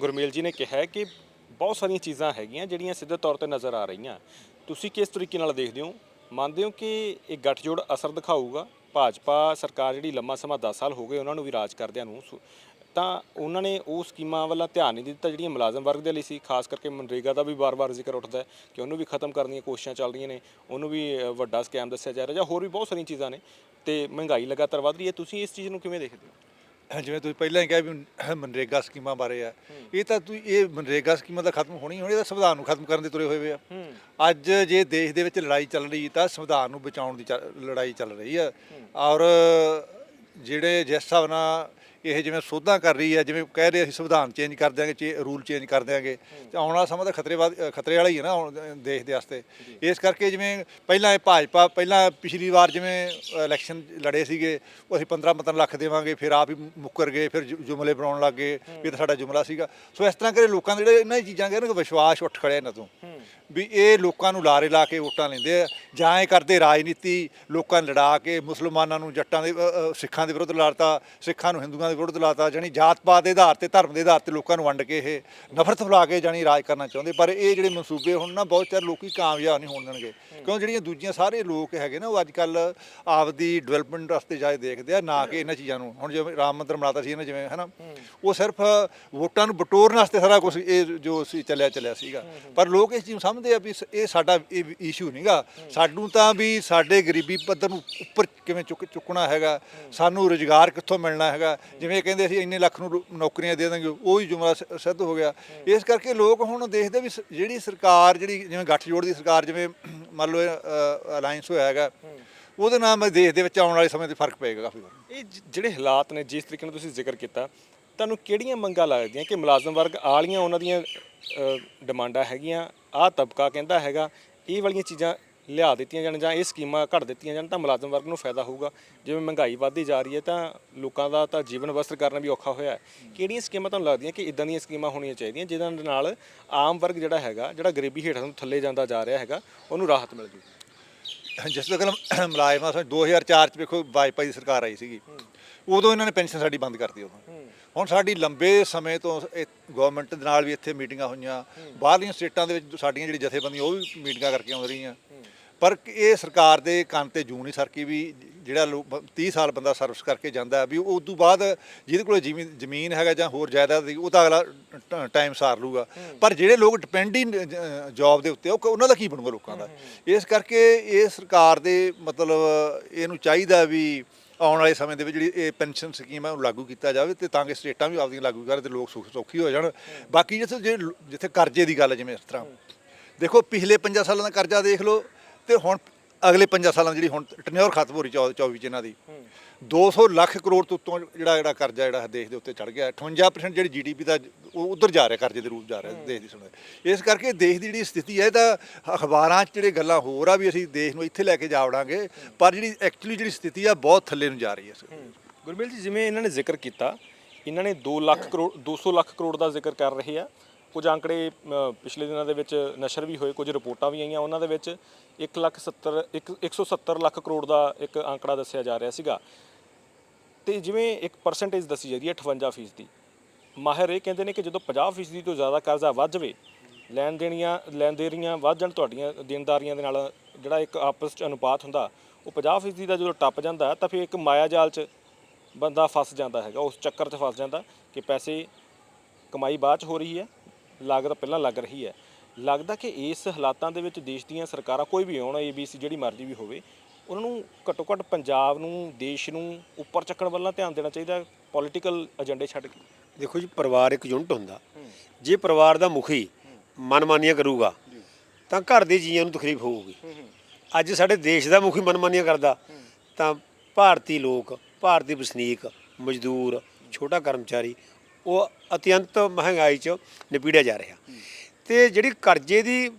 ਗੁਰਮੇਲ ਜੀ ਨੇ ਕਿਹਾ ਕਿ ਬਹੁਤ ਸਾਰੀਆਂ ਚੀਜ਼ਾਂ ਹੈਗੀਆਂ ਜਿਹੜੀਆਂ ਸਿੱਧੇ ਤੌਰ ਤੇ ਨਜ਼ਰ ਆ ਰਹੀਆਂ। ਤੁਸੀਂ ਕਿਸ ਤਰੀਕੇ ਨਾਲ ਦੇਖਦੇ ਹੋ? ਮੰਨਦੇ ਹੋ ਕਿ ਇਹ ਗੱਠਜੋੜ ਅਸਰ ਦਿਖਾਊਗਾ? ਭਾਜਪਾ ਸਰਕਾਰ ਜਿਹੜੀ ਲੰਮਾ ਸਮਾਂ 10 ਸਾਲ ਹੋ ਗਏ ਉਹਨਾਂ ਨੂੰ ਵੀ ਰਾਜ ਕਰਦਿਆਂ ਨੂੰ ਸੁ- ਤਾਂ ਉਹਨਾਂ ਨੇ ਉਹ ਸਕੀਮਾਂ ਵੱਲ ਧਿਆਨ ਨਹੀਂ ਦਿੱਤਾ ਜਿਹੜੀਆਂ ਮੁਲਾਜ਼ਮ ਵਰਗ ਦੇ ਲਈ ਸੀ ਖਾਸ ਕਰਕੇ ਮਨਰੇਗਾ ਦਾ ਵੀ ਵਾਰ-ਵਾਰ ਜ਼ਿਕਰ ਉੱਠਦਾ ਹੈ ਕਿ ਉਹਨੂੰ ਵੀ ਖਤਮ ਕਰਨ ਦੀਆਂ ਕੋਸ਼ਿਸ਼ਾਂ ਚੱਲ ਰਹੀਆਂ ਨੇ ਉਹਨੂੰ ਵੀ ਅ, ਵੱਡਾ ਸਕੈਮ ਦੱਸਿਆ ਜਾ ਰਿਹਾ ਜਾਂ ਹੋਰ ਵੀ ਬਹੁਤ ਸਾਰੀਆਂ ਚੀਜ਼ਾਂ ਨੇ ਤੇ ਮਹਿੰਗਾਈ ਲਗਾਤਾਰ ਵੱਧ ਰਹੀ ਹੈ। ਤੁਸੀਂ ਇਸ ਚੀਜ਼ ਨੂੰ ਕਿਵੇਂ ਦੇਖਦੇ ਹੋ? ਜਿਵੇਂ ਤੁਸੀਂ ਪਹਿਲਾਂ ਹੀ ਕਿਹਾ ਵੀ ਮਨਰੇਗਾ ਸਕੀਮਾਂ ਬਾਰੇ ਆ। ਇਹ ਤਾਂ ਤੁਸੀਂ ਇਹ ਮਨਰੇਗਾ ਸਕੀਮਾਂ ਤਾਂ ਖਤਮ ਹੋਣੀ ਹੋਣੀ ਇਹ ਤਾਂ ਸੰਵਿਧਾਨ ਨੂੰ ਖਤਮ ਕਰਨ ਦੇ ਤੁਰੇ ਹੋਏ ਆ। ਅੱਜ ਜੇ ਦੇਸ਼ ਦੇ ਵਿੱਚ ਲੜਾਈ ਚੱਲ ਰਹੀ ਤਾਂ ਸੰਵਿਧਾਨ ਨੂੰ ਬਚਾਉਣ ਦੀ ਲੜਾਈ ਚੱਲ ਰਹੀ ਆ। ਔਰ ਜਿਹੜੇ ਜਿਸ ਹਿਸਾਬ ਨਾਲ ਇਹ ਜਿਵੇਂ ਸੋਧਾਂ ਕਰ ਰਹੀ ਹੈ ਜਿਵੇਂ ਕਹਿ ਰਹੇ ਅਸੀਂ ਸੰਵਿਧਾਨ ਚੇਂਜ ਕਰ ਦਿਆਂਗੇ ਚੇ ਰੂਲ ਚੇਂਜ ਕਰ ਦਿਆਂਗੇ। ਤੇ ਆਉਣ ਵਾਲਾ ਸਮਾਂ ਤਾਂ ਖਤਰੇ ਅ, ਖਤਰੇ ਵਾਲਾ ਹੀ ਹੈ ਨਾ ਹੁਣ ਦੇਸ਼ ਦੇ ਵਾਸਤੇ। ਇਸ ਕਰਕੇ ਜਿਵੇਂ ਪਹਿਲਾਂ ਇਹ ਭਾਜਪਾ ਪਹਿਲਾਂ ਪਿਛਲੀ ਵਾਰ ਜਿਵੇਂ ਇਲੈਕਸ਼ਨ ਲੜੇ ਸੀਗੇ ਉਹ ਅਸੀਂ 15 15 ਲੱਖ ਦੇਵਾਂਗੇ ਫਿਰ ਆਪ ਹੀ ਮੁੱਕਰ ਗਏ ਫਿਰ ਜੁ- ਜੁਮਲੇ ਬਣਾਉਣ ਲੱਗ ਗਏ ਵੀ ਇਹ ਤਾਂ ਸਾਡਾ ਜੁਮਲਾ ਸੀਗਾ। ਸੋ ਇਸ ਤਰ੍ਹਾਂ ਕਰੇ ਲੋਕਾਂ ਦੇ ਜਿਹੜੇ ਇਹਨਾਂ ਚੀਜ਼ਾਂ ਕਹਿੰਦੇ ਵਿਸ਼ਵਾਸ ਉੱਠ ਖੜਿਆ ਇਹਨਾਂ ਤੋਂ। ਵੀ ਇਹ ਲੋਕਾਂ ਨੂੰ ਲਾਰੇ ਲਾ ਕੇ ਵੋਟਾਂ ਲੈਂਦੇ ਆ। ਜਾਂ ਇਹ ਕਰਦੇ ਰਾਜਨੀਤੀ, ਲੋਕਾਂ ਲੜਾ ਕੇ ਮੁਸਲਮਾਨਾਂ ਨੂੰ ਜੱਟਾਂ ਦੇ ਸਿੱਖਾਂ ਦੇ ਵਿਰੁੱਧ ਲਾਤਾ, ਸਿੱਖਾਂ ਨੂੰ ਹਿੰਦੂਆਂ ਦੇ ਵਿਰੁੱਧ ਲਾਤਾ, ਜਾਣੀ ਜਾਤ ਪਾਤ ਦੇ ਆਧਾਰ ਤੇ, ਧਰਮ ਦੇ ਆਧਾਰ ਤੇ ਲੋਕਾਂ ਨੂੰ ਵੰਡ ਕੇ ਇਹ ਨਫ਼ਰਤ ਫੈਲਾ ਕੇ ਜਾਣੀ ਰਾਜ ਕਰਨਾ ਚਾਹੁੰਦੇ। ਪਰ ਇਹ ਜਿਹੜੇ ਮਨਸੂਬੇ ਹੁਣ ਨਾ ਬਹੁਤ ਚਿਰ ਲੋਕੀ ਕਾਮਯਾਬ ਨਹੀਂ ਹੋਣ ਦੇਣਗੇ। ਕਿਉਂ ਜਿਹੜੀਆਂ ਦੂਜੀਆਂ ਸਾਰੇ ਲੋਕ ਹੈਗੇ ਨਾ, ਉਹ ਅੱਜ ਕੱਲ ਆਪਦੀ ਡਿਵੈਲਪਮੈਂਟ ਵਾਸਤੇ ਜਾਏ ਦੇਖਦੇ ਆ, ਨਾ ਕਿ ਇਹਨਾਂ ਚੀਜ਼ਾਂ ਨੂੰ। ਹੁਣ ਜਿਵੇਂ ਰਾਮ ਮੰਦਿਰ ਬਣਾਤਾ ਸੀ ਇਹਨਾਂ ਜਿਵੇਂ, ਹਨਾ? ਉਹ ਸਿਰਫ ਵੋਟਾਂ ਨੂੰ ਬਟੋਰਨ ਵਾਸਤੇ ਸਾਰਾ ਕੁਝ ਇਹ ਜੋ ਸੀ ਚੱਲਿਆ ਚੱਲਿਆ ਸੀਗਾ। ਪਰ ਲੋਕ ਇਸ ਚੀਜ਼ ਨੂੰ ਸਮਝ ਸਮਝਦੇ ਆ ਵੀ ਸ- ਇਹ ਸਾਡਾ ਇਹ ਇਸ਼ੂ ਨਹੀਂਗਾ ਸਾਨੂੰ ਤਾਂ ਵੀ ਸਾਡੇ ਗਰੀਬੀ ਪੱਧਰ ਨੂੰ ਉੱਪਰ ਕਿਵੇਂ ਚੁੱਕ ਚੁੱਕਣਾ ਹੈਗਾ। ਸਾਨੂੰ ਰੋਜ਼ਗਾਰ ਕਿੱਥੋਂ ਮਿਲਣਾ ਹੈਗਾ। ਜਿਵੇਂ ਕਹਿੰਦੇ ਅਸੀਂ ਇੰਨੇ ਲੱਖ ਨੂੰ ਨੌਕਰੀਆਂ ਦੇ ਦਾਂਗੇ ਉਹ ਹੀ ਜੁਮਲਾ ਸ- ਸਿੱਧ ਹੋ ਗਿਆ। ਇਸ ਕਰਕੇ ਲੋਕ ਹੁਣ ਦੇਖਦੇ ਵੀ ਜਿਹੜੀ ਸਰਕਾਰ, ਜਿਹੜੀ ਜਿਵੇਂ ਗੱਠਜੋੜ ਦੀ ਸਰਕਾਰ, ਜਿਵੇਂ ਮੰਨ ਲਓ ਅਲਾਈਅੰਸ ਹੋਇਆ ਹੈਗਾ, ਉਹਦੇ ਨਾਲ ਮੈਂ ਦੇਸ਼ ਦੇ ਵਿੱਚ ਆਉਣ ਵਾਲੇ ਸਮੇਂ ਤੇ ਫ਼ਰਕ ਪਏਗਾ ਕਾਫੀ ਇਹ ਜਿਹੜੇ ਹਾਲਾਤ ਨੇ, ਜਿਸ ਤਰੀਕੇ ਨਾਲ ਤੁਸੀਂ ਜ਼ਿਕਰ ਕੀਤਾ, ਤੁਹਾਨੂੰ ਕਿਹੜੀਆਂ ਮੰਗਾਂ ਲੱਗਦੀਆਂ ਕਿ ਮੁਲਾਜ਼ਮ ਵਰਗ ਆਲੀਆਂ ਉਹਨਾਂ ਦੀਆਂ ਡਿਮਾਂਡਾਂ ਹੈਗੀਆਂ। ਆਹ ਤਬਕਾ ਕਹਿੰਦਾ ਹੈਗਾ ਇਹ ਵਾਲੀਆਂ ਚੀਜ਼ਾਂ ਲਿਆ ਦਿੱਤੀਆਂ ਜਾਣ ਜਾਂ ਇਹ ਸਕੀਮਾਂ ਘੜ ਦਿੱਤੀਆਂ ਜਾਣ ਤਾਂ ਮੁਲਾਜ਼ਮ ਵਰਗ ਨੂੰ ਫਾਇਦਾ ਹੋਊਗਾ। ਜਿਵੇਂ ਮਹਿੰਗਾਈ ਵੱਧਦੀ ਜਾ ਰਹੀ ਹੈ ਤਾਂ ਲੋਕਾਂ ਦਾ ਤਾਂ ਜੀਵਨ ਬਸਰ ਕਰਨਾ ਵੀ ਔਖਾ ਹੋਇਆ ਹੈ। ਕਿਹੜੀਆਂ ਸਕੀਮਾਂ ਤੁਹਾਨੂੰ ਲੱਗਦੀਆਂ ਕਿ ਇਦਾਂ ਦੀਆਂ ਸਕੀਮਾਂ ਹੋਣੀਆਂ ਚਾਹੀਦੀਆਂ ਜਿਹਨਾਂ ਦੇ ਨਾਲ ਆਮ ਵਰਗ ਜਿਹੜਾ ਹੈਗਾ ਜਿਹੜਾ ਗਰੀਬੀ ਹੇਠਾਂ ਨੂੰ ਥੱਲੇ ਜਾਂਦਾ ਜਾ ਰਿਹਾ ਹੈਗਾ ਉਹਨੂੰ ਰਾਹਤ ਮਿਲ ਜੂ? ਜਿਸ ਤੋਂ ਗੱਲ ਮੁਲਾਜ਼ਮਾਂ ਸਨ 2004 ਚ ਵੇਖੋ ਵਾਜਪਾਈ ਦੀ ਸਰਕਾਰ ਆਈ ਸੀਗੀ। ਉਦੋਂ ਇਹਨਾਂ ਨੇ ਪੈਨਸ਼ਨ ਸਾਡੀ ਬੰਦ ਕਰਤੀ ਉਦੋਂ। ਹੁਣ ਸਾਡੀ ਲੰਬੇ ਸਮੇਂ ਤੋਂ ਗਵਰਨਮੈਂਟ ਦੇ ਨਾਲ ਵੀ ਇੱਥੇ ਮੀਟਿੰਗਾਂ ਹੋਈਆਂ। ਬਾਹਰਲੀਆਂ ਸਟੇਟਾਂ ਦੇ ਵਿੱਚ ਸਾਡੀਆਂ ਜਿਹੜੀ ਜਥੇਬੰਦੀਆਂ ਉਹ ਵੀ ਮੀਟਿੰਗਾਂ ਕਰਕੇ ਆਉਂਦ ਰਹੀਆਂ। ਪਰ ਇਹ ਸਰਕਾਰ ਦੇ ਕੰਨ ਤੇ ਜੂੰ ਨਹੀਂ ਸਰਕੀ ਵੀ ਜਿਹੜਾ ਲੋਕ 30 ਸਾਲ ਬੰਦਾ ਸਰਵਿਸ ਕਰਕੇ ਜਾਂਦਾ ਵੀ ਉਸ ਤੋਂ ਬਾਅਦ ਜਿਹਦੇ ਕੋਲ ਜ਼ਮੀਨ ਹੈਗਾ ਜਾਂ ਹੋਰ ਜਾਇਦਾਦ ਉਹ ਤਾਂ ਅਗਲਾ ਟਾਈਮ ਸਾਰ ਲੂਗਾ। ਪਰ ਜਿਹੜੇ ਲੋਕ ਡਿਪੈਂਡ ਹੀ ਜੌਬ ਦੇ ਉੱਤੇ ਉਹ ਉਹਨਾਂ ਦਾ ਕੀ ਬਣੂਗਾ ਲੋਕਾਂ ਦਾ? ਇਸ ਕਰਕੇ ਇਹ ਸਰਕਾਰ ਦੇ ਮਤਲਬ ਇਹਨੂੰ ਚਾਹੀਦਾ ਵੀ ਆਉਣ ਵਾਲੇ ਸਮੇਂ ਦੇ ਵਿੱਚ ਜਿਹੜੀ ਇਹ ਪੈਨਸ਼ਨ ਸਕੀਮ ਹੈ ਉਹ ਲਾਗੂ ਕੀਤਾ ਜਾਵੇ ਤੇ ਤਾਂ ਕਿ ਸਟੇਟਾਂ ਵੀ ਆਪਦੀਆਂ ਲਾਗੂ ਕਰਨ ਤੇ ਲੋਕ ਸੁਖ ਸੌਖੀ ਹੋ ਜਾਣ। ਬਾਕੀ ਜਿੱਥੇ ਜੇ ਜਿੱਥੇ ਕਰਜ਼ੇ ਦੀ ਗੱਲ ਹੈ ਜਿਵੇਂ ਇਸ ਤਰ੍ਹਾਂ। ਦੇਖੋ, ਪਿਛਲੇ 5 ਸਾਲਾਂ ਦਾ ਕਰਜ਼ਾ ਦੇਖ ਲਓ ਤੇ ਹੁਣ ਅਗਲੇ 5 ਸਾਲਾਂ ਦੀ ਜਿਹੜੀ ਹੁਣ ਟਨਿਓਰ ਖਤਮ ਹੋ ਰਹੀ 24 ਚ ਇਹਨਾਂ ਦੀ। 200 ਲੱਖ ਕਰੋੜ ਤੋਂ ਉੱਤੋਂ ਜਿਹੜਾ ਜਿਹੜਾ ਕਰਜ਼ਾ ਜਿਹੜਾ ਦੇਸ਼ ਦੇ ਉੱਤੇ ਚੜ ਗਿਆ। 58% ਜਿਹੜੀ ਜੀਡੀਪੀ ਦਾ ਉਹ ਉਧਰ ਜਾ ਰਿਹਾ ਕਰਜ਼ੇ ਦੇ ਰੂਪ ਜਾ ਰਿਹਾ ਦੇਸ਼ ਦੀ ਸੁਣ ਇਸ ਕਰਕੇ ਦੇਸ਼ ਦੀ ਜਿਹੜੀ ਸਥਿਤੀ ਹੈ ਇਹਦਾ ਅਖਬਾਰਾਂ 'ਚ ਜਿਹੜੇ ਗੱਲਾਂ ਹੋਰ ਆ ਵੀ ਅਸੀਂ ਦੇਸ਼ ਨੂੰ ਇੱਥੇ ਲੈ ਕੇ ਜਾ ਵੜਾਂਗੇ ਪਰ ਜਿਹੜੀ ਐਕਚੁਅਲੀ ਜਿਹੜੀ ਸਥਿਤੀ ਆ ਬਹੁਤ ਥੱਲੇ ਨੂੰ ਜਾ ਰਹੀ ਹੈ। ਗੁਰਮੇਲ ਜੀ ਜਿਵੇਂ ਇਹਨਾਂ ਨੇ ਜ਼ਿਕਰ ਕੀਤਾ ਇਹਨਾਂ ਨੇ 2 ਲੱਖ ਕਰੋੜ 200 ਲੱਖ ਕਰੋੜ ਦਾ ਜ਼ਿਕਰ ਕਰ ਰਹੇ ਆ। ਕੁਝ ਅੰਕੜੇ ਪਿਛਲੇ ਦਿਨਾਂ ਦੇ ਵਿੱਚ ਨਸ਼ਰ ਵੀ ਹੋਏ ਕੁਝ ਰਿਪੋਰਟਾਂ ਵੀ ਆਈਆਂ। ਉਹਨਾਂ ਦੇ ਵਿੱਚ 1 ਲੱਖ 70 ਇੱਕ- 170 ਲੱਖ ਕਰੋੜ ਦਾ ਇੱਕ ਅੰਕੜਾ ਦੱਸਿਆ ਜਾ ਰਿਹਾ ਸੀਗਾ। ਤੇ ਜਿਵੇਂ ਇੱਕ ਪਰਸੈਂਟੇਜ ਦੱਸੀ ਜਾ ਰਹੀ ਹੈ 58 ਫੀਸਦੀ। ਮਾਹਿਰ ਇਹ ਕਹਿੰਦੇ ਨੇ ਕਿ ਜਦੋਂ 50 ਫੀਸਦੀ ਤੋਂ ਜ਼ਿਆਦਾ ਕਰਜ਼ਾ ਵੱਧ ਜਾਵੇ, ਲੈਣ ਦੇਣੀਆਂ ਲੈਣ ਦੇਣੀਆਂ ਵੱਧ ਜਾਣ ਤੁਹਾਡੀਆਂ ਦੇਣਦਾਰੀਆਂ ਦੇ ਨਾਲ ਜਿਹੜਾ ਇੱਕ ਆਪਸ ਚ ਅਨੁਪਾਤ ਹੁੰਦਾ, ਉਹ 50 ਫੀਸਦੀ ਦਾ ਜਦੋਂ ਟੱਪ ਜਾਂਦਾ ਤਾਂ ਫਿਰ ਇੱਕ ਮਾਇਆ ਜਾਲ 'ਚ ਬੰਦਾ ਫਸ ਜਾਂਦਾ ਹੈਗਾ, ਉਸ ਚੱਕਰ 'ਚ ਫਸ ਜਾਂਦਾ ਕਿ ਪੈਸੇ ਕਮਾਈ ਬਾਅਦ 'ਚ ਹੋ ਰਹੀ ਹੈ, ਲਾਗਤ ਪਹਿਲਾਂ ਲੱਗ ਰਹੀ ਹੈ। ਲੱਗਦਾ ਕਿ ਇਸ ਹਾਲਾਤਾਂ ਦੇ ਵਿੱਚ ਦੇਸ਼ ਦੀਆਂ ਸਰਕਾਰਾਂ, ਕੋਈ ਵੀ ਹੋਣ ਏਬੀਸੀ ਜਿਹੜੀ ਮਰਜ਼ੀ ਵੀ ਹੋਵੇ ਉਹਨਾਂ ਨੂੰ ਘੱਟੋ ਘੱਟ ਪੰਜਾਬ ਨੂੰ ਦੇਸ਼ ਨੂੰ ਉੱਪਰ ਚੱਕਣ ਵੱਲ ਧਿਆਨ ਦੇਣਾ ਚਾਹੀਦਾ ਪੋਲੀਟੀਕਲ ਏਜੰਡੇ ਛੱਡ ਕੇ। ਦੇਖੋ ਜੀ ਪਰਿਵਾਰ ਇੱਕ ਯੂਨਿਟ ਹੁੰਦਾ। ਜੇ ਪਰਿਵਾਰ ਦਾ ਮੁਖੀ ਮਨਮਾਨੀਆਂ ਕਰੂਗਾ ਤਾਂ ਘਰ ਦੇ ਜੀਆਂ ਨੂੰ ਤਕਲੀਫ ਹੋਊਗੀ। ਅੱਜ ਸਾਡੇ ਦੇਸ਼ ਦਾ ਮੁਖੀ ਮਨਮਾਨੀਆਂ ਕਰਦਾ ਤਾਂ ਭਾਰਤੀ ਲੋਕ ਭਾਰਤੀ ਵਸਨੀਕ ਮਜ਼ਦੂਰ ਛੋਟਾ ਕਰਮਚਾਰੀ ਉਹ ਅਤਿਅੰਤ ਮਹਿੰਗਾਈ 'ਚ ਨਿਪੀੜਿਆ ਜਾ ਰਿਹਾ। ਤੇ ਜਿਹੜੀ ਕਰਜ਼ੇ ਦੀ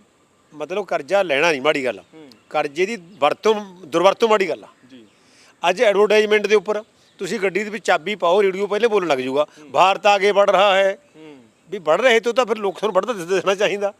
ਮਤਲਬ ਕਰਜ਼ਾ ਲੈਣਾ ਨਹੀਂ ਮਾੜੀ ਗੱਲ ਕਰਜ਼ੇ ਦੀ ਵਰਤੋਂ ਦੁਰਵਰਤੋਂ ਮਾੜੀ ਗੱਲ ਆ। ਜੀ। ਅੱਜ ਐਡਵਰਟਾਈਜ਼ਮੈਂਟ ਦੇ ਉੱਪਰ ਤੁਸੀਂ ਗੱਡੀ ਦੇ ਵਿੱਚ ਚਾਬੀ ਪਾਓ ਰੇਡੀਓ ਪਹਿਲੇ ਬੋਲਣ ਲੱਗ ਜੂਗਾ ਭਾਰਤ ਆਗੇ ਵੱਧ ਰਿਹਾ ਹੈ। ਵੀ ਵੱਧ ਰਹੇ ਤੋਂ ਤਾਂ ਫਿਰ ਲੋਕਾਂ ਨੂੰ ਵੱਧਦਾ ਦਿਸ- ਦਿਸਣਾ ਚਾਹੀਦਾ।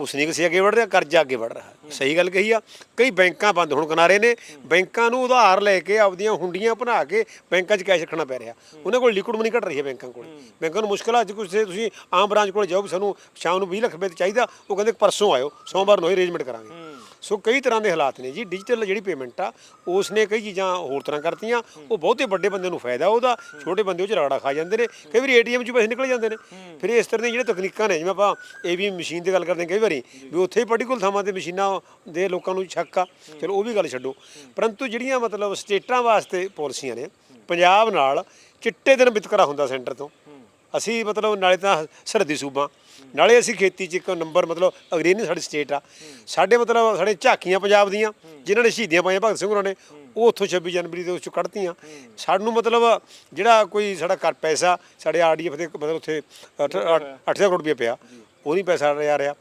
ਕੁਛ ਨਹੀਂ ਕਿਸੇ ਅੱਗੇ ਵੜ ਰਿਹਾ, ਕਰਜ਼ਾ ਅੱਗੇ ਵੜ ਰਿਹਾ। ਸਹੀ ਗੱਲ ਕਹੀ ਆ। ਕਈ ਬੈਂਕਾਂ ਬੰਦ ਹੁਣ ਕਿਨਾਰੇ ਨੇ, ਬੈਂਕਾਂ ਨੂੰ ਉਧਾਰ ਲੈ ਕੇ ਆਪਦੀਆਂ ਹੁੰਡੀਆਂ ਬਣਾ ਕੇ ਬੈਂਕਾਂ 'ਚ ਕੈਸ਼ ਰੱਖਣਾ ਪੈ ਰਿਹਾ। ਉਹਨਾਂ ਕੋਲ ਲਿਕੁਇਡ ਮਨੀ ਘਟ ਰਹੀ ਹੈ ਬੈਂਕਾਂ ਕੋਲ। ਬੈਂਕਾਂ ਨੂੰ ਮੁਸ਼ਕਲ ਆ, ਅੱਜ ਕੁਛ ਜੇ ਤੁਸੀਂ ਆਮ ਬ੍ਰਾਂਚ ਕੋਲ ਜਾਓ, ਵੀ ਸਾਨੂੰ ਸ਼ਾਮ ਨੂੰ 20 ਲੱਖ ਰੁਪਏ ਚਾਹੀਦਾ, ਉਹ ਕਹਿੰਦੇ ਪਰਸੋਂ ਆਇਓ, ਸੋਮਵਾਰ ਨੂੰ ਅਰੇਂਜਮੈਂਟ ਕਰਾਂਗੇ। ਸੋ ਕਈ ਤਰ੍ਹਾਂ ਦੇ ਹਾਲਾਤ ਨੇ ਜੀ। ਡਿਜੀਟਲ ਜਿਹੜੀ ਪੇਮੈਂਟ ਆ ਉਸ ਨੇ ਕਈ ਚੀਜ਼ਾਂ ਹੋਰ ਤਰ੍ਹਾਂ ਕਰਤੀਆਂ। ਉਹ ਬਹੁਤੇ ਵੱਡੇ ਬੰਦੇ ਨੂੰ ਫਾਇਦਾ ਉਹਦਾ, ਛੋਟੇ ਬੰਦੇ ਉਹ ਚ ਰਗੜਾ ਖਾ ਜਾਂਦੇ ਨੇ। ਕਈ ਵਾਰੀ ਏਟੀਐਮ ਚ ਪੈਸੇ ਨਿਕਲ ਜਾਂਦੇ ਨੇ। ਫਿਰ ਇਸ ਤਰ੍ਹਾਂ ਦੀਆਂ ਜਿਹੜੀਆਂ ਤਕਨੀਕਾਂ ਨੇ, ਜਿਵੇਂ ਆਪਾਂ ਏਵੀਐਮ ਮਸ਼ੀਨ ਦੀ ਗੱਲ ਕਰਦੇ ਹਾਂ ਕਈ ਵਾਰੀ, ਵੀ ਉੱਥੇ ਹੀ ਪਾਰਟੀਕੂਲ ਥਾਵਾਂ ਤੇ ਮਸ਼ੀਨਾਂ ਦੇ ਲੋਕਾਂ ਨੂੰ ਸ਼ੱਕ ਆ। ਚਲੋ ਉਹ ਵੀ ਗੱਲ ਛੱਡੋ। ਪਰੰਤੂ ਜਿਹੜੀਆਂ ਮਤਲਬ ਸਟੇਟਾਂ ਵਾਸਤੇ ਪਾਲਿਸੀਆਂ ਨੇ, ਪੰਜਾਬ ਨਾਲ ਚਿੱਟੇ ਦਿਨ ਵਿਤਕਰਾ ਹੁੰਦਾ ਸੈਂਟਰ ਤੋਂ। ਅਸੀਂ ਮਤਲਬ ਨਾਲੇ ਤਾਂ ਸਰਹੱਦੀ ਸੂਬਾ। ਨਾਲੇ ਅਸੀਂ ਖੇਤੀ 'ਚ ਇੱਕ ਨੰਬਰ ਮਤਲਬ ਅਗਰੇਨੀ ਸਾਡੀ ਸਟੇਟ ਆ। ਸਾਡੇ ਮਤਲਬ ਸਾਡੇ ਝਾਕੀਆਂ ਪੰਜਾਬ ਦੀਆਂ, ਜਿਨ੍ਹਾਂ ਨੇ ਸ਼ਹੀਦੀਆਂ ਪਾਈਆਂ ਭਗਤ ਸਿੰਘ ਹੋਰਾਂ ਨੇ, ਉਹ ਉੱਥੋਂ 26 ਜਨਵਰੀ ਦੇ ਉਸ ਚੋਂ ਕੱਢਤੀਆਂ। ਸਾਨੂੰ ਮਤਲਬ ਜਿਹੜਾ ਕੋਈ ਸਾਡਾ ਕਰ ਪੈਸਾ, ਸਾਡੇ ਆਰਡੀਐਫ ਦੇ ਮਤਲਬ ਉੱਥੇ 8 ਕਰੋੜ ਰੁਪਏ ਪਿਆ, ਉਹ ਨਹੀਂ ਪੈਸਾ ਆ ਰਿਹਾ।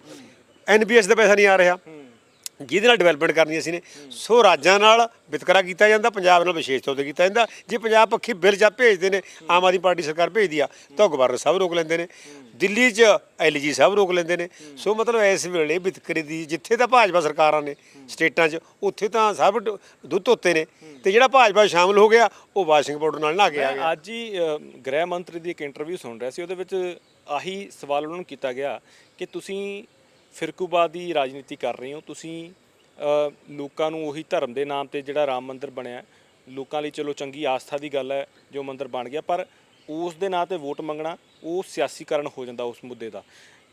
ਐਨਪੀਐਸ ਦਾ ਪੈਸਾ ਨਹੀਂ ਆ ਰਿਹਾ। ਜਿਹਦੇ ਨਾਲ ਡਿਵੈਲਪਮੈਂਟ ਕਰਨੀ ਅਸੀਂ ਨੇ ਸੋ ਰਾਜਾਂ ਨਾਲ ਵਿਤਕਰਾ ਕੀਤਾ ਜਾਂਦਾ ਪੰਜਾਬ ਨਾਲ ਵਿਸ਼ੇਸ਼ ਤੌਰ ਤੇ ਕੀਤਾ ਜਾਂਦਾ। ਜੇ ਪੰਜਾਬ ਪੱਖੀ ਬਿੱਲ ਜਾਂ ਭੇਜਦੇ ਨੇ ਆਮ ਆਦਮੀ ਪਾਰਟੀ ਸਰਕਾਰ ਭੇਜਦੀ ਆ ਤਾਂ ਗਵਰਨਰ ਸਾਹਿਬ ਰੋਕ ਲੈਂਦੇ ਨੇ। ਦਿੱਲੀ 'ਚ ਐਲਜੀ ਸਾਹਿਬ ਰੋਕ ਲੈਂਦੇ ਨੇ। ਸੋ ਮਤਲਬ ਇਸ ਵੇਲੇ ਵਿਤਕਰੇ ਦੀ ਜਿੱਥੇ ਤਾਂ ਭਾਜਪਾ ਸਰਕਾਰਾਂ ਨੇ ਸਟੇਟਾਂ 'ਚ ਉੱਥੇ ਤਾਂ ਸਭ ਦੁੱਧ ਧੋਤੇ ਨੇ। ਤੇ ਜਿਹੜਾ ਭਾਜਪਾ ਸ਼ਾਮਲ ਹੋ ਗਿਆ ਉਹ ਵਾਸ਼ਿੰਗ ਪਾਊਡਰ ਨਾਲ ਆ ਗਿਆ। ਅੱਜ ਹੀ ਗ੍ਰਹਿ ਮੰਤਰੀ ਦੀ ਇੱਕ ਇੰਟਰਵਿਊ ਸੁਣ ਰਿਹਾ ਸੀ ਉਹਦੇ ਵਿੱਚ ਆਹੀ ਸਵਾਲ ਉਹਨਾਂ ਨੂੰ ਕੀਤਾ ਗਿਆ ਕਿ ਤੁਸੀਂ ਫਿਰਕੂਬਾਦ ਦੀ ਰਾਜਨੀਤੀ ਕਰ ਰਹੇ ਹੋ। ਤੁਸੀਂ ਲੋਕਾਂ ਨੂੰ ਉਹੀ ਧਰਮ ਦੇ ਨਾਮ ਤੇ ਜਿਹੜਾ ਰਾਮ ਮੰਦਿਰ ਬਣਿਆ ਲੋਕਾਂ ਲਈ ਚਲੋ ਚੰਗੀ ਆਸਥਾ ਦੀ ਗੱਲ ਹੈ ਜੋ ਮੰਦਿਰ ਬਣ ਗਿਆ ਪਰ ਉਸ ਦੇ ਨਾਂ ਤੇ ਵੋਟ ਮੰਗਣਾ ਉਹ ਸਿਆਸੀਕਰਨ ਹੋ ਜਾਂਦਾ ਉਸ ਮੁੱਦੇ ਦਾ।